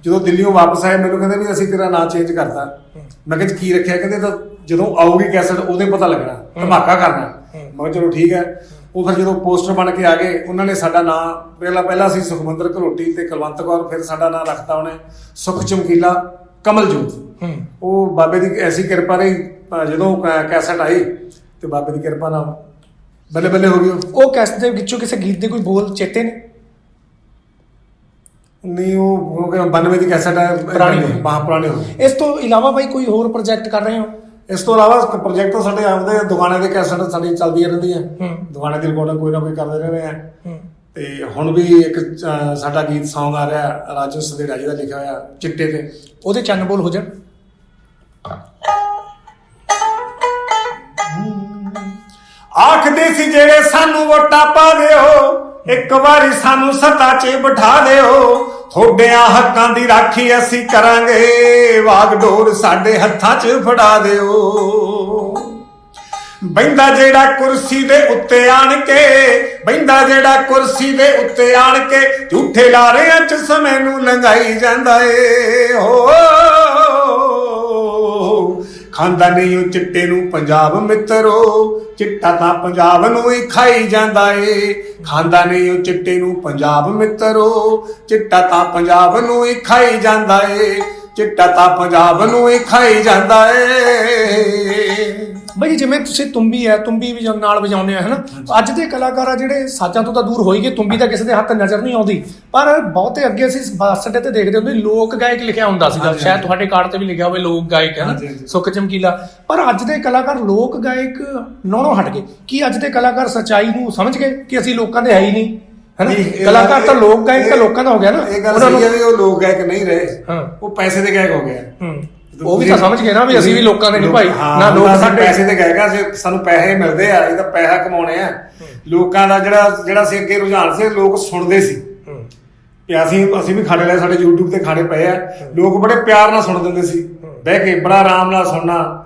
ਜਦੋਂ ਦਿੱਲੀੋਂ ਵਾਪਸ ਆਏ ਮੈਨੂੰ ਕਹਿੰਦੇ ਵੀ ਅਸੀਂ ਤੇਰਾ ਨਾਂ ਚੇਂਜ ਕਰਤਾ। ਮੈਂ ਕਿਹਾ ਕੀ ਰੱਖਿਆ? ਕਹਿੰਦੇ ਤਾਂ ਜਦੋਂ ਆਊਗੀ ਕੈਸਟ ਉਹਦੇ ਪਤਾ ਲੱਗਣਾ ਧਮਾਕਾ ਕਰਨਾ। ਮੈਂ ਚਲੋ ਠੀਕ ਹੈ। ਉਹ ਫਿਰ ਜਦੋਂ ਪੋਸਟਰ ਬਣ ਕੇ ਆ ਗਏ ਉਹਨਾਂ ਨੇ ਸਾਡਾ ਨਾਂ ਪਹਿਲਾਂ ਪਹਿਲਾਂ ਅਸੀਂ ਸੁਖਮੰਦਰ ਘਲੋਟੀ ਤੇ ਕੁਲਵੰਤ ਕੌਰ ਫਿਰ ਸਾਡਾ ਨਾਂ ਰੱਖਤਾ ਉਹਨੇ ਸੁਖ ਚਮਕੀਲਾ ਕਮਲਜੋਤ। ਉਹ ਬਾਬੇ ਦੀ ਐਸੀ ਕਿਰਪਾ ਰਹੀ ਜਦੋਂ ਕੈਸਟ ਆਈ ਤੇ ਬਾਬੇ ਦੀ ਕਿਰਪਾ ਨਾਲ ਬੱਲੇ ਬੱਲੇ ਹੋ ਗਈ ਉਹ। ਕੈਸਟ ਦੇ ਵਿੱਚੋਂ ਕਿਸੇ ਗੀਤ ਦੇ ਕੋਈ ਬੋਲ ਚੇਤੇ ਨੇ? ਨਹੀਂ ਉਹ ਉਹ ਕਿ 92 ਦੀ ਕੈਸਟ ਹੈ ਪੁਰਾਣੀ ਹੋ। ਬਾਹ ਪੁਰਾਣੀ ਹੋ ਇਸ ਤੋਂ ਇਲਾਵਾ ਬਾਈ ਕੋਈ ਹੋਰ ਪ੍ਰੋਜੈਕਟ ਕਰ ਰਹੇ ਹੋ? ਇਸ ਤੋਂ ਇਲਾਵਾ ਪ੍ਰੋਜੈਕਟ ਸਾਡੇ ਆਉਂਦੇ ਆ, ਦੁਕਾਨਾਂ ਦੇ ਕੈਸਟ ਸਾਡੀ ਚੱਲਦੀਆਂ ਰਹਿੰਦੀਆਂ ਹੂੰ। ਦੁਕਾਨਾਂ ਦੀ ਰਿਕਾਰਡਿੰਗ ਕੋਈ ਨਾ ਕੋਈ ਕਰਦੇ ਰਹਿੰਦੇ ਆ। ਹੂੰ। ਤੇ ਹੁਣ ਵੀ ਇੱਕ ਅਹ, ਸਾਡਾ ਗੀਤ Song ਆ ਰਿਹਾ ਰਾਜੂ ਸਦੇੜਾ ਜੀ ਦਾ ਲਿਖਿਆ ਹੋਇਆ ਚਿੱਟੇ ਤੇ। ਉਹਦੇ ਚੰਨ ਬੋਲ ਹੋ ਜਾਣ। ਆਖਦੇ ਸੀ ਜਿਹੜੇ ਸਾਨੂੰ ਵੋਟਾਂ ਪਾ ਦਿਓ, ਇੱਕ ਵਾਰੀ ਸਾਨੂੰ ਸੱਤਾ 'ਚ ਬਿਠਾ ਦਿਓ। ਥੋੜਿਆਂ ਹੱਕਾਂ ਦੀ ਰਾਖੀ ਅਸੀਂ ਕਰਾਂਗੇ ਵਾਗਡੋਰ ਸਾਡੇ ਹੱਥਾਂ 'ਚ ਫੜਾ ਦਿਓ। ਬੈਂਦਾ ਜਿਹੜਾ ਕੁਰਸੀ ਦੇ ਉੱਤੇ ਆਣ ਕੇ ਬੈਂਦਾ ਜਿਹੜਾ ਕੁਰਸੀ ਦੇ ਉੱਤੇ ਆਣ ਕੇ, ਝੂਠੇ ਲਾਰਿਆਂ 'ਚ ਸਮੇਂ ਨੂੰ ਲੰਘਾਈ ਜਾਂਦਾ ਏ। ਹੋ ਖਾਂਦਾ ਨਹੀਂ ਉਹ ਚਿੱਟੇ ਨੂੰ ਪੰਜਾਬ ਮਿੱਤਰੋ, ਚਿੱਟਾ ਤਾਂ ਪੰਜਾਬ ਨੂੰ ਹੀ ਖਾਈ ਜਾਂਦਾ ਏ। ਖਾਂਦਾ ਨਹੀਂ ਉਹ ਚਿੱਟੇ ਨੂੰ ਪੰਜਾਬ ਮਿੱਤਰੋ, ਚਿੱਟਾ ਤਾਂ ਪੰਜਾਬ ਨੂੰ ਹੀ ਖਾਈ ਜਾਂਦਾ ਏ। ਚਿੱਟਾ ਤਾਂ ਪੰਜਾਬ ਨੂੰ ਹੀ ਖਾਈ ਜਾਂਦਾ ਏ। ਬਈ ਜਿਵੇਂ ਤੁਸੀਂ ਤੁੰਬੀ ਹੈ ਤੁੰਬੀ ਵੀ ਜਦੋਂ ਨਾਲ ਵਜਾਉਂਦੇ ਆ ਹਨਾ? ਅੱਜ ਦੇ ਕਲਾਕਾਰ ਆ ਜਿਹੜੇ ਸਾਜ਼ਾਂ ਤੋਂ ਤਾਂ ਦੂਰ ਹੋਈ ਗਏ ਤੁੰਬੀ ਤਾਂ ਕਿਸੇ ਦੇ ਹੱਥ ਨਜ਼ਰ ਨਹੀਂ ਆਉਂਦੀ। ਪਰ ਬਹੁਤੇ ਅੱਗੇ ਅਸੀਂ ਬੱਸ ਅੱਡੇ ਤੇ ਦੇਖਦੇ ਹੁੰਦੇ ਲੋਕ ਗਾਇਕ ਲਿਖਿਆ ਹੁੰਦਾ ਸੀਗਾ। ਸ਼ਾਇਦ ਤੁਹਾਡੇ ਕਾਰਡ ਤੇ ਵੀ ਲਿਖਿਆ ਹੋਵੇ ਲੋਕ ਗਾਇਕ ਹੈ ਨਾ ਹਾਂਜੀ, ਹਾਂਜੀ। ਸੁੱਖ ਚਮਕੀਲਾ। ਪਰ ਅੱਜ ਦੇ ਕਲਾਕਾਰ ਲੋਕ ਗਾਇਕ ਨੌਣੋਂ ਹਟ ਗਏ। ਕੀ ਅੱਜ ਦੇ ਕਲਾਕਾਰ ਸੱਚਾਈ ਨੂੰ ਸਮਝ ਗਏ ਕਿ ਅਸੀਂ ਲੋਕਾਂ ਦੇ ਹੈ ਹੀ ਨਹੀਂ? ਹੈਨਾ? ਕਲਾਕਾਰ ਤਾਂ ਲੋਕ ਗਾਇਕ ਤਾਂ ਲੋਕਾਂ ਦਾ ਹੋ ਗਿਆ ਨਾ। ਇਹ ਗੱਲ ਸਹੀ ਹੈ ਵੀ ਉਹ ਲੋਕ ਗਾਇਕ ਨਹੀਂ ਰਹੇ। ਹਾਂ। ਉਹ ਪੈਸੇ ਦੇ ਗਾਇਕ ਹੋ ਗਏ। ਹੂੰ। ਉਹ ਵੀ ਤਾਂ ਸਮਝ ਗਏ ਨਾ ਵੀ ਅਸੀਂ ਵੀ ਲੋਕਾਂ ਦੇ ਨਹੀਂ ਭਾਈ। ਨਾ ਲੋਕ ਸਾਡੇ ਪੈਸੇ ਆ ਅਸੀਂ- ਸਾਨੂੰ ਪੈਸੇ ਮਿਲਦੇ ਆ ਇਹ ਤਾਂ ਪੈਸਾ ਕਮਾਉਣੇ ਆ। ਲੋਕਾਂ ਦਾ ਜਿਹੜਾ ਜਿਹੜਾ ਸੀ ਅੱਗੇ ਰੁਝਾਨ ਸੀ ਲੋਕ ਸੁਣਦੇ ਸੀ। ਕਿ ਅਸੀਂ ਅਸੀਂ ਵੀ ਖਾਣੇ ਲਏ ਸਾਡੇ YouTube ਤੇ ਖਾਣੇ ਪਏ ਆ। ਲੋਕ ਬੜੇ ਪਿਆਰ ਨਾਲ ਸੁਣ ਦਿੰਦੇ ਸੀ। ਬਹਿ ਕੇ ਬੜਾ ਆਰਾਮ ਨਾਲ ਸੁਣਨਾ।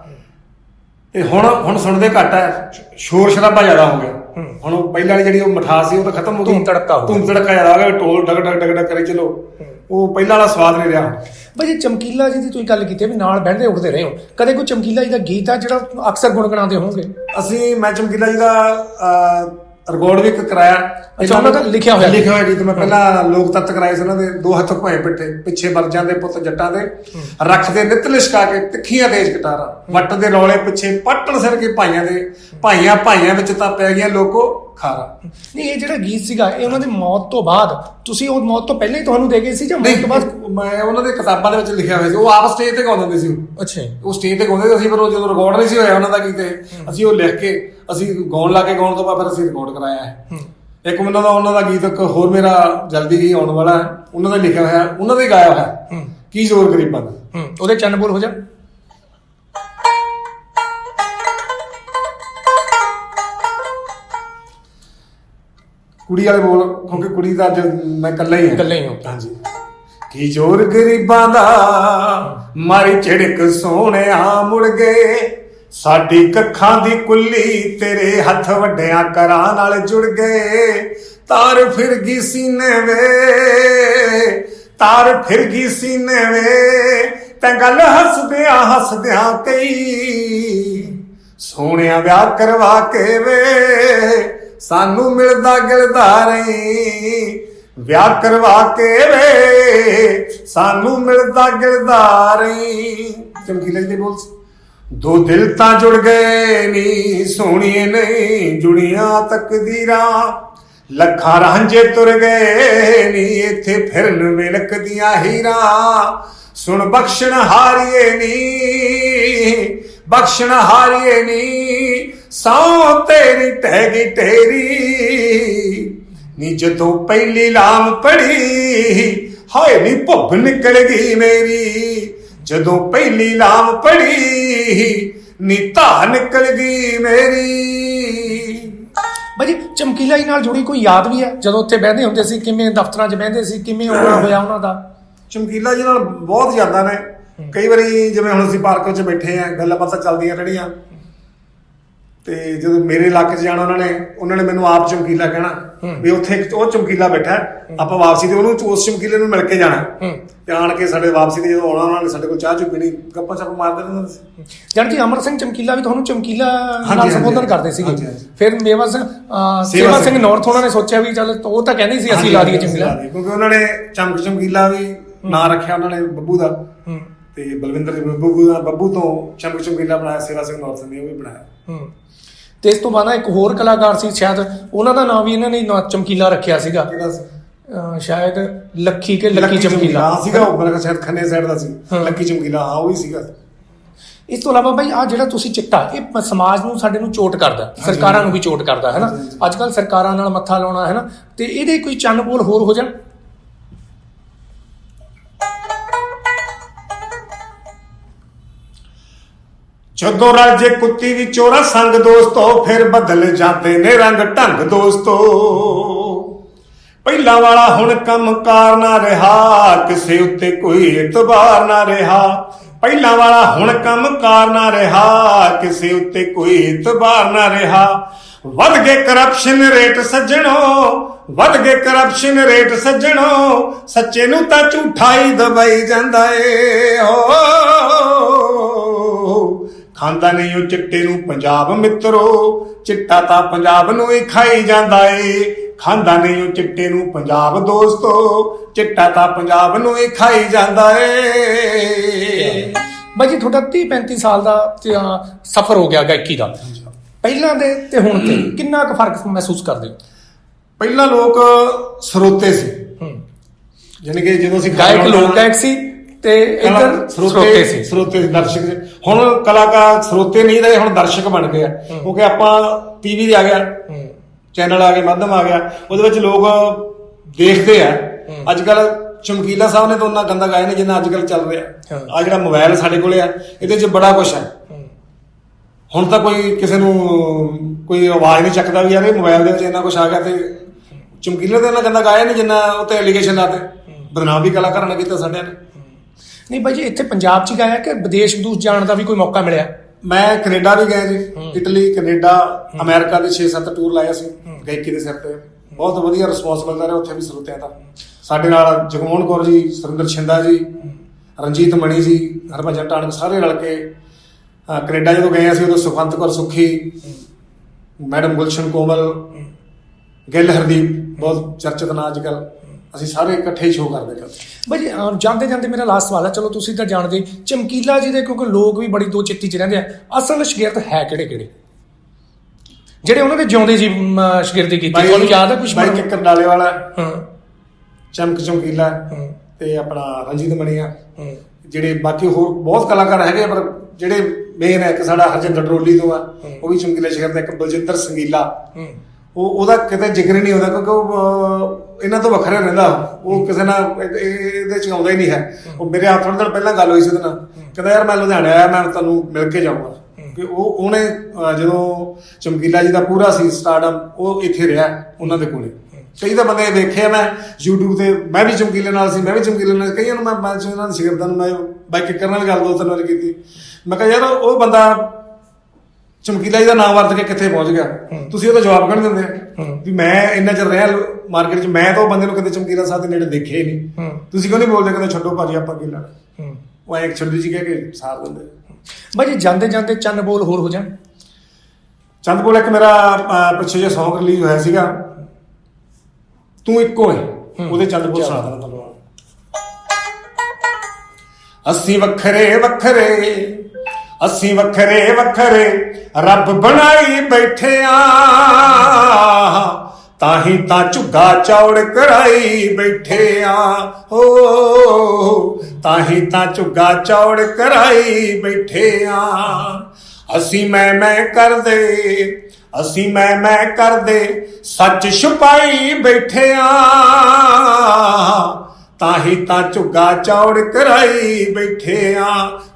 ਤੇ ਹੁਣ ਹੁਣ ਸੁਣਦੇ ਘੱਟ ਹੈ ਸ਼ੋਰ ਸ਼ਰਾਬਾ ਜ਼ਿਆਦਾ ਹੋ ਗਿਆ। ਹੁਣ ਪਹਿਲਾਂ ਵਾਲੀ ਜਿਹੜੀ ਉਹ ਮਿਠਾਸ ਸੀ ਉਹ ਤਾਂ ਖਤਮ ਹੋ ਗਈ। ਧੂਮ ਧੜਕਾ ਹੋ ਗਿਆ। ਧੂਮ ਧੜਕਾ ਜ਼ਿਆਦਾ ਹੋ ਗਿਆ। ਢੋਲ ਡਗ ਡਗ ਡਗ ਡਗ ਕਰੀ ਚਲੋ। ਉਹ ਪਹਿਲਾਂ ਵਾਲਾ ਸਵਾਦ ਨਹੀਂ ਰਿਹਾ। ਜੀ ਚਮਕੀਲਾ ਜੀ ਦੀ ਤੁਸੀਂ ਗੱਲ ਕੀਤੀ ਹੈ ਵੀ ਨਾਲ ਬਹਿੰਦੇ ਉੱਠਦੇ ਰਹੇ ਹੋ ਕਦੇ ਕੋਈ ਚਮਕੀਲਾ ਜੀ ਦਾ ਗੀਤ ਆ ਜਿਹੜਾ ਅਕਸਰ ਗੁਣਗੁਣਾਉਂਦੇ ਹੋਵੋਗੇ ਅਸੀਂ ਮੈਂ ਚਮਕੀਲਾ ਜੀ ਦਾ ਰਿਕਾਰਡ ਵੀ ਇੱਕ ਕਰਾਇਆ। ਅੱਛਾ, ਉਹਨਾਂ ਦਾ ਲਿਖਿਆ ਹੋਇਆ? ਲਿਖਿਆ ਹੋਇਆ ਗੀਤ ਮੈਂ ਪਹਿਲਾਂ ਲੋਕ ਤੱਤ ਕਰਾਏ ਸੀ ਉਹਨਾਂ ਦੇ ਦੋ ਹੱਥ ਭੋਏ ਪਿੱਠੇ ਪਿੱਛੇ ਵਰ ਜਾਂਦੇ ਪੁੱਤ ਜੱਟਾਂ ਦੇ। ਰੱਖਦੇ ਨਿਤ ਲਿਸ਼ਕਾ ਕੇ ਤਿੱਖੀਆਂ ਤੇਜ ਕਟਾਰਾਂ ਵੱਟ ਦੇ ਰੌਲੇ ਪਿੱਛੇ ਪੱਟਣ ਸਿਰ ਕੇ ਭਾਈਆਂ ਦੇ। ਭਾਈਆਂ ਭਾਈਆਂ ਵਿੱਚ ਤਾਂ ਪੈ ਗਈਆਂ ਲੋਕੋ। ਖਾਰਾ ਨਹੀਂ ਇਹ ਜਿਹੜਾ ਗੀਤ ਸੀਗਾ ਇਹ ਉਹਨਾਂ ਦੀ ਮੌਤ ਤੋਂ ਬਾਅਦ ਤੁਸੀਂ ਉਹ ਮੌਤ ਤੋਂ ਪਹਿਲਾਂ ਹੀ ਤੁਹਾਨੂੰ ਦੇ ਗਏ ਸੀ ਜਾਂ ਮੌਤ ਤੋਂ ਬਾਅਦ? ਮੈਂ ਉਹਨਾਂ ਦੇ ਕਿਤਾਬਾਂ ਦੇ ਵਿੱਚ ਲਿਖਿਆ ਹੋਇਆ ਸੀ। ਉਹ ਆਪ ਸਟੇਜ ਤੇ ਗਾਉਂਦੇ ਹੁੰਦੇ ਸੀ। ਅੱਛਾ। ਉਹ ਸਟੇਜ ਤੇ ਗਾਉਂਦੇ ਸੀ ਅਸੀਂ ਪਰ ਉਹ ਜਦੋਂ ਰਿਕਾਰਡ ਨਹੀਂ ਸੀ ਹੋਇਆ ਉਹਨਾਂ ਦਾ ਕੀਤੇ ਅਸੀਂ ਉਹ ਲਿਖ ਕੇ ਅਸੀਂ ਗਾਉਣ ਲੱਗੇ ਗਾਉਣ ਤੋਂ ਬਾਅਦ ਫਿਰ ਅਸੀਂ ਰਿਕਾਰਡ ਕਰਾਇਆ। ਹੈ। ਇੱਕ ਮੈਨੂੰ ਦਾ ਉਹਨਾਂ ਦਾ ਗੀਤ ਇੱਕ ਹੋਰ ਮੇਰਾ ਜਲਦੀ ਹੀ ਆਉਣ ਵਾਲਾ ਹੈ ਉਹਨਾਂ ਦਾ ਲਿਖਿਆ ਹੋਇਆ ਉਹਨਾਂ ਦਾ ਹੀ ਗਾਇਆ ਹੋਇਆ। ਕੀ ਜ਼ੋਰ ਗਰੀਬਾਂ ਦਾ। ਉਹਦੇ ਚੰਨ ਬੋਲ ਹੋ ਜਾ। ਕੁੜੀ ਵਾਲੇ ਬੋਲ ਕਿਉਂਕਿ ਕੁੜੀ ਦਾ ਅੱਜ ਮੈਂ ਇਕੱਲਾ ਹੀ ਹਾਂ। ਇਕੱਲਾ ਹੀ ਹੋ। ਹਾਂਜੀ। ਕੀ ਜ਼ੋਰ ਗਰੀਬਾਂ ਦਾ ਮਾਰੀ ਝਿੜਕ ਸੋਹਣਿਆ ਮੁੜ ਗਏ ਸਾਡੀ ਕੱਖਾਂ ਦੀ ਕੁੱਲੀ ਤੇਰੇ ਹੱਥ ਵੱਡਿਆਂ ਕਰਾਂ ਨਾਲ ਜੁੜ ਗਏ। ਤਾਰ ਫਿਰ ਗਈ ਸੀਨੇ ਵੇ। ਤਾਰ ਫਿਰ ਗਈ ਸੀਨੇ ਵੇ। ਤਾਂ ਗੱਲ ਹੱਸਦਿਆਂ ਹੱਸਦਿਆਂ ਕਈ ਸੋਹਣਿਆ ਵਿਆਹ ਕਰਵਾ ਕੇ ਵੇ। ਸਾਨੂੰ ਮਿਲਦਾ ਗਿਲਦਾ ਰਹੀ ਵਿਆਹ ਕਰਵਾ ਕੇ ਵੇ, ਸਾਨੂੰ ਮਿਲਦਾ ਗਿਲਦਾ ਰਹੀ ਚਮਕੀਲੇ ਦੇ ਬੋਲ ਦੋ ਦਿਲ ਤਾਂ ਜੁੜ ਗਏ ਨੀ, ਸੋਹਣੀਏ ਨਹੀਂ, ਜੁੜੀਆਂ ਤਕਦੀਰਾਂ ਲੱਖਾਂ ਰਾਂਝੇ ਤੁਰ ਗਏ ਨੀ, ਇੱਥੇ ਫਿਰਨ ਮਿਲਕਦੀਆਂ ਹੀਰਾਂ। ਸੁਣ ਬਖਸ਼ਣ ਹਾਰੀਏ ਨੀ ਬਖਸ਼ਣ ਹਾਰੀਏ ਨੀ ਸੌ ਤੇਰੀ ਟਹਿ ਗਈ ਤੇਰੀ। ਨੀ ਜਦੋਂ ਪਹਿਲੀ ਲਾਮ ਪੜੀ ਹਾਏ ਨੀ ਭੁੱਬ ਨਿਕਲ ਗਈ ਮੇਰੀ। ਜਦੋਂ ਪਹਿਲੀ ਲਾਮ ਪੜੀ ਨੀ ਧਾ ਨਿਕਲ ਗਈ ਮੇਰੀ। ਭਾਈ ਜੀ ਚਮਕੀਲਾ ਜੀ ਨਾਲ ਜੁੜੀ ਕੋਈ ਯਾਦ ਵੀ ਹੈ? ਜਦੋਂ ਉੱਥੇ ਬਹਿੰਦੇ ਹੁੰਦੇ ਸੀ ਕਿਵੇਂ ਦਫ਼ਤਰਾਂ 'ਚ ਬਹਿੰਦੇ ਸੀ ਕਿਵੇਂ ਆਉਣਾ ਹੋਇਆ ਉਹਨਾਂ ਦਾ? ਚਮਕੀਲਾ ਜੀ ਨਾਲ ਬਹੁਤ ਜ਼ਿਆਦਾ ਨੇ। ਕਈ ਵਾਰੀ ਜਿਵੇਂ ਹੁਣ ਅਸੀਂ ਪਾਰਕ ਵਿੱਚ ਬੈਠੇ ਆ ਗੱਲਾਂ ਬਾਤਾਂ ਚੱਲਦੀਆਂ ਰਹਿਣੀਆਂ। ਤੇ ਜਦੋਂ ਮੇਰੇ ਇਲਾਕੇ 'ਚ ਜਾਣਾ ਉਹਨਾਂ ਨੇ ਉਹਨਾਂ ਨੇ ਮੈਨੂੰ ਆਪ ਚਮਕੀਲਾ ਕਹਿਣਾ ਵੀ ਉੱਥੇ ਇੱਕ ਉਹ ਚਮਕੀਲਾ ਬੈਠਾ ਹੈ, ਆਪਾਂ ਵਾਪਸੀ ਤੇ ਉਹਨੂੰ ਉਸ ਚਮਕੀਲੇ ਨੂੰ ਮਿਲ ਕੇ ਜਾਣਾ। ਤੇ ਆਣ ਕੇ ਸਾਡੇ ਵਾਪਸੀ ਤੇ ਜਦੋਂ ਆਉਣਾ ਉਹਨਾਂ ਨੇ ਸਾਡੇ ਕੋਲ ਚਾਹ ਚੁ ਪੀਣੀ ਗੱਪਾਂ ਛੱਪ ਮਾਰਦੇ ਰਹਿੰਦੇ ਸੀ। ਜਾਨ ਕਿ ਅਮਰ ਸਿੰਘ ਚਮਕੀਲਾ ਵੀ ਤੁਹਾਨੂੰ ਚਮਕੀਲਾ ਨਾਲ ਹਾਂਜੀ, ਸੰਬੋਧਨ ਕਰਦੇ ਸੀਗੇ। ਹਾਂਜੀ, ਹਾਂਜੀ। ਫਿਰ ਮੇਵਾ ਸਿੰਘ ਅਹ, ਸੇਵਾ ਸਿੰਘ। ਸਿੰਘ ਨੌਰਥ ਉਹਨਾਂ ਨੇ ਸੋਚਿਆ ਵੀ ਚੱਲ ਉਹ ਤਾਂ ਕਹਿੰਦੇ ਸੀ ਅਸੀਂ ਲਾ ਦਈਏ ਚਮਕੀਲਾ। ਕਿਉਂਕਿ ਉਹਨਾਂ ਨੇ ਚਮਕ ਚਮਕੀਲਾ ਵੀ ਨਾਂ ਰੱਖਿਆ ਉਹਨਾਂ ਨੇ ਬੱਬੂ ਦਾ। ਹੂੰ। ਤੇ ਬਲਵਿੰਦਰ ਜੀ ਬੱਬੂ ਦਾ ਬੱਬੂ ਤੋਂ ਚਮਕ ਚਮਕੀਲਾ ਬਣਾਇਆ ਸੇਵਾ ਸਿੰਘ ਨੌਰਥ ਨੇ ਉਹ ਵੀ ਬਣਾਇਆ। ਹੂੰ। ਤੇ ਇਸ ਤੋਂ ਬਾਅਦ ਇੱਕ ਹੋਰ ਕਲਾਕਾਰ ਸੀ ਸ਼ਾਇਦ ਉਹਨਾਂ ਦਾ ਨਾਮ ਵੀ ਇਹਨਾਂ ਨੇ ਨਾਂ ਚਮਕੀਲਾ ਰੱਖਿਆ ਸੀਗਾ। ਸ਼ਾਇਦ ਲੱਖੀ ਕੇ ਲੱਕੀ ਚਮਕੀਲਾ। ਹਾਂ ਸੀਗਾ ਉਹ ਮੇਰਾ ਸ਼ਾਇਦ ਖੰਨੇ ਸਾਈਡ ਦਾ ਸੀ। ਹਾਂ। ਲੱਕੀ ਚਮਕੀਲਾ ਹਾਂ ਉਹ ਵੀ ਸੀਗਾ। ਇਸ ਤੋਂ ਇਲਾਵਾ ਭਾਈ ਆ ਜਿਹੜਾ ਤੁਸੀਂ ਚਿੱਟਾ ਇਹ ਸਮਾਜ ਨੂੰ ਸਾਡੇ ਨੂੰ ਚੋਟ ਕਰਦਾ ਸਰਕਾਰਾਂ ਨੂੰ ਵੀ ਚੋਟ ਕਰਦਾ ਹੈ ਨਾ। ਅੱਜ ਕੱਲ ਸਰਕਾਰਾਂ ਨਾਲ ਮੱਥਾ ਲਾਉਣਾ ਹੈ ਨਾ? ਤੇ ਇਹਦੇ ਕੋਈ ਚੰਨ ਬੋਲ ਹੋਰ ਹੋ ਜਾਣ? ਜਦੋਂ ਰਾਜੇ ਕੁੱਤੀ ਵੀ ਚੋਰਾ ਸੰਗ ਦੋਸਤੋ, ਫਿਰ ਬਦਲ ਜਾਂਦੇ ਨੇ ਰੰਗ ਢੰਗ ਦੋਸਤੋ। ਪਹਿਲਾਂ ਵਾਲਾ ਹੁਣ ਕੰਮਕਾਰ ਨਾ ਰਿਹਾ, ਕਿਸੇ ਉੱਤੇ ਕੋਈ ਇਤਬਾਰ ਨਾ ਰਿਹਾ। ਪਹਿਲਾਂ ਵਾਲਾ ਹੁਣ ਕੰਮਕਾਰ ਨਾ ਰਿਹਾ, ਕਿਸੇ ਉੱਤੇ ਕੋਈ ਇਤਬਾਰ ਨਾ ਰਿਹਾ। ਵੱਧ ਗਏ ਕਰਪਸ਼ਨ ਰੇਟ ਸੱਜਣੋ, ਵੱਧ ਗਏ ਕਰਪਸ਼ਨ ਰੇਟ ਸੱਜਣੋ। ਸੱਚੇ ਨੂੰ ਤਾਂ ਝੂਠਾ ਹੀ ਦਬਾਈ ਜਾਂਦਾ ਏ ਹੋ ਖਾਂਦਾ ਨਹੀਂ ਉਹ ਚਿੱਟੇ ਨੂੰ ਪੰਜਾਬ ਮਿੱਤਰੋ ਚਿੱਟਾ ਤਾਂ ਪੰਜਾਬ ਨੂੰ ਹੀ ਖਾਈ ਜਾਂਦਾ ਏ। ਖਾਂਦਾ ਨਹੀਂ ਉਹ ਚਿੱਟੇ ਨੂੰ ਪੰਜਾਬ ਦੋਸਤੋ ਚਿੱਟਾ ਤਾਂ ਪੰਜਾਬ ਨੂੰ ਹੀ ਖਾਈ ਜਾਂਦਾ ਏ। ਬਾਈ ਜੀ ਤੁਹਾਡਾ 30 35 ਸਾਲ ਦਾ ਸਫ਼ਰ ਹੋ ਗਿਆ ਗਾਇਕੀ ਦਾ। ਪਹਿਲਾਂ ਦੇ ਤੇ ਹੁਣ ਤੇ ਕਿੰਨਾ ਕੁ ਫ਼ਰਕ ਮਹਿਸੂਸ ਕਰਦੇ ਹੋ? ਪਹਿਲਾਂ ਲੋਕ ਸਰੋਤੇ ਸੀ। ਯਾਨੀ ਕਿ ਜਦੋਂ ਅਸੀਂ ਗਾਇਕ ਲੋਕ ਗਾਇਕ ਸੀ। ਤੇ ਇੱਧਰ ਸਰੋਤੇ ਸੀ। ਸਰੋਤੇ ਦਰਸ਼ਕ ਸੀ। ਹੁਣ ਕਲਾਕਾਰ ਸਰੋਤੇ ਨਹੀਂ ਰਹੇ ਹੁਣ ਦਰਸ਼ਕ ਬਣ ਗਏ ਆ। ਕਿਉਂਕਿ ਆਪਾਂ ਟੀਵੀ ਤੇ ਆ ਗਿਆ ਚੈਨਲ ਆ ਗਏ ਮਾਧਮ ਆ ਗਿਆ। ਉਹਦੇ ਵਿੱਚ ਲੋਕ ਦੇਖਦੇ ਆ। ਅੱਜ ਕੱਲ ਚਮਕੀਲਾ ਸਾਹਿਬ ਨੇ ਤਾਂ ਉਹਨਾਂ ਗੰਦਾ ਗਾਇਆ ਨਹੀਂ ਜਿੰਨਾ ਅੱਜ ਕੱਲ ਚੱਲ ਰਿਹਾ। ਆ ਜਿਹੜਾ ਮੋਬਾਈਲ ਸਾਡੇ ਕੋਲੇ ਆ ਇਹਦੇ 'ਚ ਬੜਾ ਕੁਝ ਹੈ। ਹੁਣ ਤਾਂ ਕੋਈ ਕਿਸੇ ਨੂੰ ਕੋਈ ਆਵਾਜ਼ ਨਹੀਂ ਚੱਕਦਾ ਵੀ ਯਾਰ ਇਹ ਮੋਬਾਈਲ ਦੇ ਵਿੱਚ ਇੰਨਾ ਕੁਝ ਆ ਗਿਆ ਤੇ ਚਮਕੀਲੇ ਦੇ ਇੰਨਾ ਗੰਦਾ ਗਾਇਆ ਨਹੀਂ ਜਿੰਨਾ ਉੱਤੇ ਐਲੀਗੇਸ਼ਨ ਲਾਤੇ ਬਦਨਾਮ ਵੀ ਕਲਾਕਾਰਾਂ ਨੇ ਕੀਤਾ ਸਾਡਿਆਂ ਨੇ ਨਹੀਂ ਬਾਈ ਜੀ ਇੱਥੇ ਪੰਜਾਬ 'ਚ ਹੀ ਗਾਇਆ ਕਿ ਵਿਦੇਸ਼ ਵਿਦੂਸ਼ ਜਾਣ ਦਾ ਵੀ ਕੋਈ ਮੌਕਾ ਮਿਲਿਆ? ਮੈਂ ਕੈਨੇਡਾ ਵੀ ਗਿਆ ਜੀ ਇਟਲੀ ਕੈਨੇਡਾ ਅਮਰੀਕਾ ਦੇ 6-7 ਟੂਰ ਲਾਇਆ ਸੀ ਗਾਇਕੀ ਦੇ ਸਿਰ ਤੇ। ਬਹੁਤ ਵਧੀਆ ਰਿਸਪੌਂਸ ਮਿਲਦਾ ਰਿਹਾ ਉੱਥੇ ਵੀ ਸਰੋਤਿਆਂ ਦਾ। ਸਾਡੇ ਨਾਲ ਜਗਮੋਹਨ ਕੌਰ ਜੀ ਸੁਰਿੰਦਰ ਛਿੰਦਾ ਜੀ ਰਣਜੀਤ ਮਣੀ ਜੀ ਹਰਭਜਨ ਟਾਣਕ ਸਾਰੇ ਰਲ ਕੇ ਕੈਨੇਡਾ ਜਦੋਂ ਗਏ ਅਸੀਂ ਉਦੋਂ ਸੁਖਵੰਤ ਕੌਰ ਸੁਖੀ ਮੈਡਮ ਗੁਲਸ਼ਨ ਕੋਮਲ ਗਿੱਲ ਹਰਦੀਪ ਬਹੁਤ ਚਰਚਿਤ ਨਾਂ ਅੱਜ ਕੱਲ ਅਸੀਂ ਸਾਰੇ ਇਕੱਠੇ ਹੀ ਸ਼ੋਅ ਕਰਦੇ ਕਰਦੇ। ਬਾਈ ਜਾਂਦੇ ਜਾਂਦੇ ਮੇਰਾ ਲਾਸਟ ਸਵਾਲ ਹੈ ਚਲੋ ਤੁਸੀਂ ਤਾਂ ਜਾਣਦੇ। ਚਮਕੀਲਾ ਜੀ ਦੇ ਕਿਉਂਕਿ ਲੋਕ ਵੀ ਬੜੀ ਦੋ ਚਿੱਤੀ ਚ ਰਹਿੰਦੇ ਆ ਅਸਲ ਸ਼ਗਿਰਦ ਹੈ ਕਿਹੜੇ ਕਿਹੜੇ? ਜਿਹੜੇ ਉਹਨਾਂ ਦੇ ਜਿਉਂਦੇ ਜੀ ਸ਼ਗਿਰਦੀ ਕੀਤੀ ਤੁਹਾਨੂੰ ਯਾਦ ਹੈ ਕੁਝ ਬਾਈ ਕਿੱਕਰ ਡਾਲੇ ਵਾਲਾ ਹਾਂ। ਚਮਕ ਚਮਕੀਲਾ ਹਾਂ ਤੇ ਆਪਣਾ ਰਣਜੀਤ ਮਣੀਆ। ਹਾਂ। ਜਿਹੜੇ ਬਾਕੀ ਹੋਰ ਬਹੁਤ ਕਲਾਕਾਰ ਹੈਗੇ ਆ, ਪਰ ਜਿਹੜੇ ਮੇਨ ਹੈ ਇੱਕ ਸਾਡਾ ਹਰਜਿੰਦਰ ਡਰੋਲੀ ਤੋਂ ਆ ਉਹ ਵੀ ਚਮਕੀਲੇ ਸ਼ਹਿਰ ਦਾ ਇੱਕ ਬਲਜਿੰਦਰ ਸੰਗੀਲਾ। ਹਾਂ। ਉਹ ਉਹਦਾ ਕਿਤੇ ਜ਼ਿਕਰ ਹੀ ਨਹੀਂ ਹੁੰਦਾ ਕਿਉਂਕਿ ਉਹ ਇਹਨਾਂ ਤੋਂ ਵੱਖਰਾ ਰਹਿੰਦਾ। ਉਹ ਕਿਸੇ ਨਾਲ ਇਹ- ਇਹ- ਇਹਦੇ ਚ ਆਉਂਦਾ ਹੀ ਨਹੀਂ ਹੈ। ਉਹ ਮੇਰੇ ਹੱਥ ਦਿਨ ਪਹਿਲਾਂ ਗੱਲ ਹੋਈ ਸੀ ਉਹਦੇ ਨਾਲ। ਕਹਿੰਦਾ ਯਾਰ ਮੈਂ ਲੁਧਿਆਣੇ ਆਇਆ ਮੈਂ ਤੁਹਾਨੂੰ ਮਿਲ ਕੇ ਜਾਊਂਗਾ। ਕਿ ਉਹ ਉਹਨੇ ਅਹ, ਜਦੋਂ ਚਮਕੀਲਾ ਜੀ ਦਾ ਪੂਰਾ ਸੀ ਸਟਾਰਡਮ ਉਹ ਇੱਥੇ ਰਿਹਾ ਉਹਨਾਂ ਦੇ ਕੋਲੇ। ਕਈ ਤਾਂ ਬੰਦੇ ਦੇਖੇ ਆ ਮੈਂ YouTube ਤੇ ਮੈਂ ਵੀ ਚਮਕੀਲੇ ਨਾਲ ਸੀ ਮੈਂ ਵੀ ਚਮਕੀਲੇ ਨਾਲ ਕਈਆਂ ਨੂੰ ਮੈਂ ਮੈਂ ਉਹਨਾਂ ਦੇ ਸ਼ਗਿਰਦਾਂ ਨੂੰ ਮੈਂ ਬਾਈਕ ਕਰਨ ਨਾਲ ਗੱਲ ਦੋ ਤਿੰਨ ਵਾਰ ਕੀਤੀ। ਮੈਂ ਕਿਹਾ ਯਾਰ ਉਹ ਬੰਦਾ ਚਮਕੀਲਾ ਜੀ ਦਾ ਨਾਮ ਵਰਤ ਕੇ ਕਿੱਥੇ ਪਹੁੰਚ ਗਿਆ। ਤੁਸੀਂ ਉਹਦਾ ਜਵਾਬ ਕਿਉਂ ਦਿੰਦੇ? ਵੀ ਮੈਂ ਇੰਨਾ ਚਿਰ ਰਿਹਾ ਮਾਰਕੀਟ 'ਚ ਮੈਂ ਤਾਂ ਉਹ ਬੰਦੇ ਨੂੰ ਕਦੇ ਚਮਕੀਲਾ ਸਾਹਿਬ ਦੇ ਨੇੜੇ ਦੇਖਿਆ ਹੀ ਨਹੀਂ। ਤੁਸੀਂ ਕਿਉਂ ਨਹੀਂ ਬੋਲਦੇ ਕਹਿੰਦੇ ਛੱਡੋ ਭਾਜੀ ਆਪਾਂ ਕੀ ਲੜਨਾ? ਉਹ ਐ ਛੱਡੀ ਜੀ ਕਹਿ ਕੇ ਸਾਰ ਦਿੰਦੇ। ਬਾਈ ਜੀ ਜਾਂਦੇ ਜਾਂਦੇ ਚੰਨ ਬੋਲ ਹੋਰ ਹੋ ਜਾਣ। ਚੰਦ ਕੋਲ ਇੱਕ ਮੇਰਾ ਪਿੱਛੇ ਜਿਹਾ Song ਰਿਲੀਜ਼ ਹੋਇਆ ਸੀਗਾ। ਤੂੰ ਇੱਕੋ ਹੈ। ਉਹਦੇ ਚੰਦ ਬੋਲ ਸੁਣਾ ਦਿੰਦਾ ਤੁਹਾਨੂੰ ਅਸੀਂ ਵੱਖਰੇ ਵੱਖਰੇ ਅਸੀਂ ਵੱਖਰੇ ਵੱਖਰੇ ਰੱਬ ਬਣਾਈ ਬੈਠੇ ਆ ਤਾਂ ਹੀ ਤਾਂ ਝੁੱਗਾ ਚੌੜ ਕਰਾਈ ਬੈਠੇ ਆ ਹੋ ਤਾਂ ਹੀ ਤਾਂ ਝੁੱਗਾ ਚੌੜ ਕਰਾਈ ਬੈਠੇ ਆ ਅਸੀਂ ਮੈਂ ਮੈਂ ਕਰਦੇ, ਅਸੀਂ ਮੈਂ ਮੈਂ ਕਰਦੇ, ਸੱਚ ਛੁਪਾਈ ਬੈਠੇ ਆ ਤਾਂ ਹੀ ਤਾਂ ਝੁੱਗਾ ਚੌੜ ਕਰਾਈ ਬੈਠੇ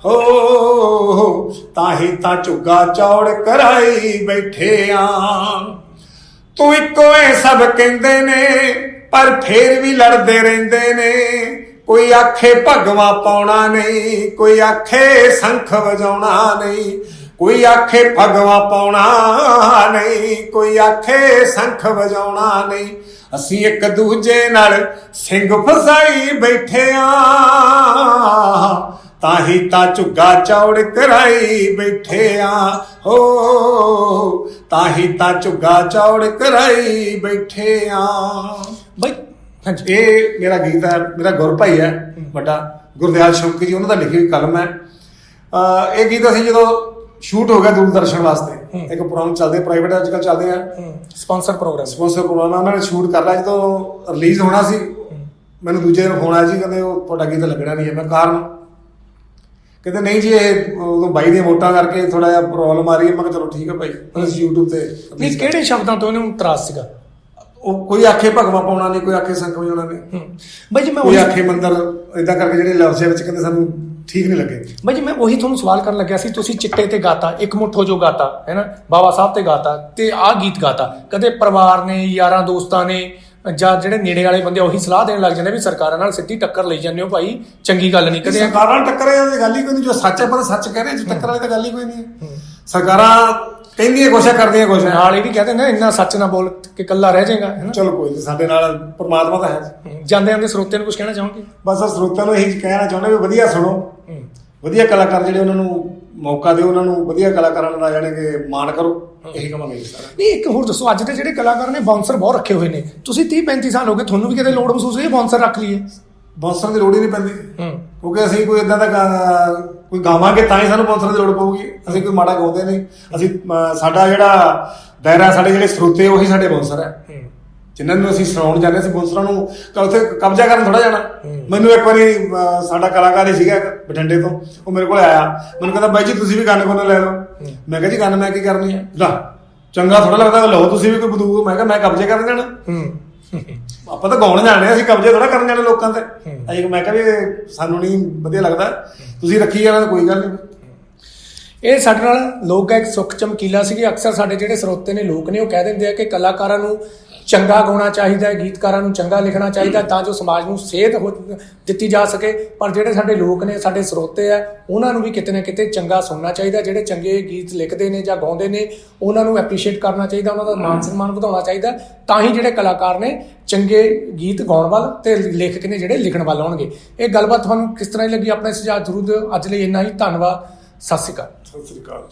ਹੋ ਤਾਂ ਹੀ। ਤਾਂ ਝੁੱਗਾ ਚੌੜ ਕਰਾਈ ਬੈਠੇ ਆ ਤੂੰ ਇੱਕੋ ਐ ਸਭ ਕਹਿੰਦੇ ਨੇ, ਪਰ ਫੇਰ ਵੀ ਲੜਦੇ ਰਹਿੰਦੇ ਨੇ। ਕੋਈ ਆਖੇ ਭਗਵਾ ਪਾਉਣਾ ਨਹੀਂ, ਕੋਈ ਆਖੇ ਸੰਖ ਵਜਾਉਣਾ ਨਹੀਂ। ਕੋਈ ਆਖੇ ਭਗਵਾ ਪਾਉਣਾ ਨਹੀਂ ਕੋਈ ਆਖੇ ਸੰਖ ਵਜਾਉਣਾ ਨਹੀਂ। ਅਸੀਂ ਇੱਕ ਦੂਜੇ ਨਾਲ ਸਿੰਘ ਫਸਾਈ ਬੈਠੇ ਆ ਤਾਂ ਹੀ ਤਾਂ ਝੁੱਗਾ ਚੌੜ ਕਰਾਈ ਬੈਠੇ ਆ। ਹੋ ਤਾਂ ਹੀ ਤਾਂ ਝੁੱਗਾ ਚੌੜ ਕਰਾਈ ਬੈਠੇ ਆ। ਬਾਈ ਹਾਂਜੀ। ਇਹ ਮੇਰਾ ਗੀਤ ਹੈ ਮੇਰਾ ਗੁਰ ਭਾਈ ਹੈ ਵੱਡਾ ਗੁਰਦਿਆਲ ਸ਼ੌਕੀ ਜੀ ਉਹਨਾਂ ਦਾ ਲਿਖੀ ਹੋਈ ਕਲਮ ਹੈ। ਇਹ ਗੀਤ ਅਸੀਂ ਜਦੋਂ ਸ਼ੂਟ ਹੋ ਗਿਆ ਦੂਰਦਰਸ਼ਨ ਵਾਸਤੇ। ਇੱਕ ਪ੍ਰੋਗਰਾਮ ਚੱਲਦੇ ਪ੍ਰਾਈਵੇਟ ਅੱਜ ਕੱਲ ਚੱਲਦੇ ਆ। ਸਪਾਂਸਰ ਪ੍ਰੋਗਰਾਮ ਸਪਾਂਸਰ ਪ੍ਰੋਗਰਾਮ ਉਹਨਾਂ ਨੇ ਸ਼ੂਟ ਕਰ ਲਿਆ ਜਦੋਂ ਰਿਲੀਜ਼ ਹੋਣਾ ਸੀ ਮੈਨੂੰ ਦੂਜੇ ਦਿਨ ਫੋਨ ਆਇਆ ਜੀ ਕਹਿੰਦੇ ਉਹ ਤੁਹਾਡਾ ਗੀਤ ਲੱਗਣਾ ਨਹੀਂ ਹੈ। ਮੈਂ ਕਾਰਨ ਕਹਿੰਦੇ ਨਹੀਂ ਜੀ ਇਹ ਉਦੋਂ ਬਾਈ ਦੀਆਂ ਵੋਟਾਂ ਕਰਕੇ ਥੋੜਾ ਜਿਹਾ ਪ੍ਰੋਬਲਮ ਆ ਰਹੀ ਹੈ। ਮੈਂ ਕਿਹਾ ਚਲੋ ਠੀਕ ਹੈ ਭਾਈ ਅਸੀਂ YouTube ਤੇ ਨਹੀਂ ਕਿਹੜੇ ਸ਼ਬਦਾਂ ਤੋਂ ਇਹਨੂੰ ਤਰਾਸ ਸੀਗਾ? ਉਹ ਕੋਈ ਆਖੇ ਭਗਵਾ ਪਾਉਣਾ ਨਹੀਂ ਕੋਈ ਆਖੇ ਸੰਖ ਵਜਾਉਣਾ ਨਹੀਂ। ਬਾਈ ਜੀ ਮੈਂ ਉਹੀ ਆਖੇ ਮੰਦਰ ਇਦਾਂ ਕਰਕੇ ਜਿਹੜੇ ਲਫ਼ਜ਼ ਵਿੱਚ ਕਹਿੰਦੇ ਸਾਨੂੰ ਠੀਕ ਨਹੀਂ ਲੱਗੇ। ਬਾਈ ਜੀ ਮੈਂ ਉਹੀ ਤੁਹਾਨੂੰ ਸਵਾਲ ਕਰਨ ਲੱਗਿਆ ਸੀ ਤੁਸੀਂ ਚਿੱਟੇ ਤੇ ਗਾਤਾ ਇੱਕ ਮੁੱਠੋ ਜੋ ਗਾਤਾ ਹੈ ਨਾ? ਬਾਬਾ ਸਾਹਿਬ ਤੇ ਗਾਤਾ ਤੇ ਆਹ ਗੀਤ ਗਾਤਾ। ਕਦੇ ਪਰਿਵਾਰ ਨੇ ਯਾਰਾਂ ਦੋਸਤਾਂ ਨੇ ਜਾਂ ਜਿਹੜੇ ਨੇੜੇ ਵਾਲੇ ਬੰਦੇ ਉਹੀ ਸਲਾਹ ਦੇਣ ਲੱਗ ਜਾਂਦੇ ਵੀ ਸਰਕਾਰਾਂ ਨਾਲ ਸਿੱਧੀ ਟੱਕਰ ਲਈ ਜਾਂਦੇ ਹੋ ਭਾਈ ਚੰਗੀ ਗੱਲ ਨਹੀਂ। ਕਦੇ ਸਰਕਾਰਾਂ ਨਾਲ ਟੱਕਰੇ ਦੀ ਗੱਲ ਹੀ ਕੋਈ ਨਹੀਂ ਜੋ ਸੱਚ ਹੈ ਪਰ ਸੱਚ ਕਹਿ ਰਹੇ ਜੋ ਟੱਕਰ ਵਾਲੀ ਤਾਂ ਗੱਲ ਹੀ ਕੋਈ ਨਹੀਂ ਸਰਕਾਰਾਂ ਕਹਿੰਦੀਆਂ ਕੁਛ ਕਰਦੀਆਂ ਕੁਛ ਹੈ ਨਾਲ ਇਹ ਵੀ ਕਹਿੰਦੇ ਨੇ ਇੰਨਾ ਸੱਚ ਨਾ ਬੋਲ ਕਿ ਕੱਲਾ ਰਹਿ ਜਾਏਗਾ ਹੈ ਨਾ? ਚਲੋ ਕੋਈ ਨਹੀਂ ਸਾਡੇ ਨਾਲ ਪਰਮਾਤਮਾ ਤਾਂ ਹੈ। ਜਾਂਦੇ ਜਾਂਦੇ ਸਰੋਤੇ ਨੂੰ ਕੁਝ ਕਹਿਣਾ ਚਾਹੋਗੇ? ਬਸ ਆ ਸਰੋਤਿਆਂ ਨੂੰ ਇਹੀ ਕਹਿਣਾ ਚਾਹੁੰਦੇ ਵੀ ਵਧੀਆ ਸੁਣੋ। ਵਧੀਆ ਕਲਾਕਾਰ ਜਿਹੜੇ ਉਹਨਾਂ ਨੂੰ ਮੌਕਾ ਦਿਓ ਉਹਨਾਂ ਨੂੰ ਵਧੀਆ ਕਲਾਕਾਰਾਂ ਦਾ ਜਾਣੇ ਕਿ ਮਾਣ ਕਰੋ। ਇਹੀ ਕਹਾਂਗੇ ਸਾਰਾ ਨਹੀਂ ਇੱਕ ਹੋਰ ਦੱਸੋ ਅੱਜ ਦੇ ਜਿਹੜੇ ਕਲਾਕਾਰ ਨੇ ਬਾਉਂਸਰ ਬਹੁਤ ਰੱਖੇ ਹੋਏ ਨੇ। ਤੁਸੀਂ 30 35 ਸਾਲ ਹੋ ਗਏ ਤੁਹਾਨੂੰ ਵੀ ਕਿਤੇ ਲੋੜ ਮਹਿਸੂਸ ਹੋਈ ਬਾਉਂਸਰ ਰੱਖ ਲਈਏ? ਬੌਂਸਰ ਦੀ ਲੋੜ ਹੀ ਨਹੀਂ ਪੈਂਦੀ। ਹੂੰ। ਕਿਉਂਕਿ ਅਸੀਂ ਕੋਈ ਇਦਾਂ ਦਾ ਗਾ- ਕੋਈ ਗਾਵਾਂਗੇ ਤਾਂ ਹੀ ਸਾਨੂੰ ਬੌਂਸਰ ਦੀ ਲੋੜ ਪਊਗੀ। ਅਸੀਂ ਕੋਈ ਮਾੜਾ ਗਾਉਂਦੇ ਨਹੀਂ। ਅਸੀਂ ਸਾਡਾ ਜਿਹੜਾ ਦਾਇਰਾ ਸਾਡੇ ਜਿਹੜੇ ਸਰੋਤੇ ਉਹੀ ਸਾਡੇ ਬੌਂਸਰ ਹੈ। ਜਿਨ੍ਹਾਂ ਨੂੰ ਅਸੀਂ ਸੁਣਾਉਣ ਜਾਂਦੇ ਸੀ ਬੌਂਸਰਾਂ ਨੂੰ ਤਾਂ ਉੱਥੇ ਕਬਜ਼ਾ ਕਰਨ ਥੋੜਾ ਜਾਣਾ। ਮੈਨੂੰ ਇੱਕ ਵਾਰੀ ਸਾਡਾ ਕਲਾਕਾਰ ਹੀ ਸੀਗਾ ਬਠਿੰਡੇ ਤੋਂ। ਉਹ ਮੇਰੇ ਕੋਲ ਆਇਆ। ਮੈਨੂੰ ਕਹਿੰਦਾ ਬਾਈ ਜੀ ਤੁਸੀਂ ਵੀ ਗਾਣੇ ਕੋਲ ਲੈ ਲਓ। ਮੈਂ ਕਿਹਾ ਜੀ ਗਾਣੇ ਮੈਂ ਕੀ ਕਰਨੀ ਹੈ? ਲਾ ਚੰਗਾ ਥੋੜਾ ਲੱਗਦਾ ਲਓ। ਤੁਸੀਂ ਵੀ ਕੋਈ ਬੰਦੂਕ ਮੈਂ ਕਿਹਾ ਮੈਂ ਕਬਜ਼ੇ ਕਰਨ ਜਾਣਾ। ਹੂੰ। ਆਪਾਂ ਤਾਂ ਗਾਉਣ ਜਾਣੇ ਅਸੀਂ ਕਬਜ਼ੇ ਥੋੜਾ ਕਰਨ ਜਾਣੇ ਲੋਕਾਂ ਤੇ। ਅਸੀਂ ਮੈਂ ਕਿਹਾ ਵੀ ਸਾਨੂੰ ਨਹੀਂ ਵਧੀਆ ਲੱਗਦਾ। ਤੁਸੀਂ ਰੱਖੀ ਜਾਣਾ ਤਾਂ ਕੋਈ ਗੱਲ ਨਹੀਂ। ਇਹ ਸਾਡੇ ਨਾਲ ਲੋਕ ਗਾਇਕ ਸੁਖ ਚਮਕੀਲਾ ਸੀਗੇ। ਅਕਸਰ ਸਾਡੇ ਜਿਹੜੇ ਸਰੋਤੇ ਨੇ ਲੋਕ ਨੇ ਉਹ ਕਹਿ ਦਿੰਦੇ ਆ ਕਿ ਕਲਾਕਾਰਾਂ ਨੂੰ ਚੰਗਾ ਗਾਉਣਾ ਚਾਹੀਦਾ ਹੈ, ਗੀਤਕਾਰਾਂ ਨੂੰ ਚੰਗਾ ਲਿਖਣਾ ਚਾਹੀਦਾ ਤਾਂ ਜੋ ਸਮਾਜ ਨੂੰ ਸੇਧ ਹੋ- ਦਿੱਤੀ ਜਾ ਸਕੇ। ਪਰ ਜਿਹੜੇ ਸਾਡੇ ਲੋਕ ਨੇ, ਸਾਡੇ ਸਰੋਤੇ ਆ ਉਹਨਾਂ ਨੂੰ ਵੀ ਕਿਤੇ ਨਾ ਕਿਤੇ ਚੰਗਾ ਸੁਣਨਾ ਚਾਹੀਦਾ ਜਿਹੜੇ ਚੰਗੇ ਗੀਤ ਲਿਖਦੇ ਨੇ ਜਾਂ ਗਾਉਂਦੇ ਨੇ, ਉਹਨਾਂ ਨੂੰ ਐਪਰੀਸ਼ੀਏਟ ਕਰਨਾ ਚਾਹੀਦਾ, ਉਹਨਾਂ ਦਾ ਮਾਨ ਸਨਮਾਨ ਵਧਾਉਣਾ ਚਾਹੀਦਾ ਤਾਂ ਹੀ ਜਿਹੜੇ ਕਲਾਕਾਰ ਨੇ ਚੰਗੇ ਗੀਤ ਗਾਉਣ ਵੱਲ ਤੇ ਲੇਖਕ ਨੇ ਜਿਹੜੇ ਲਿਖਣ ਵੱਲ ਆਉਣਗੇ। ਇਹ ਗੱਲਬਾਤ ਤੁਹਾਨੂੰ ਕਿਸ ਤਰ੍ਹਾਂ ਦੀ ਲੱਗੀ? ਆਪਣੇ ਸੁਝਾਅ ਜ਼ਰੂਰ ਦਿਓ। ਅੱਜ ਲਈ ਇੰਨਾ ਹੀ। ਧੰਨਵਾਦ। ਸਤਿ ਸ਼੍ਰੀ ਅਕਾਲ। ਸਤਿ ਸ੍ਰੀ ਅਕਾਲ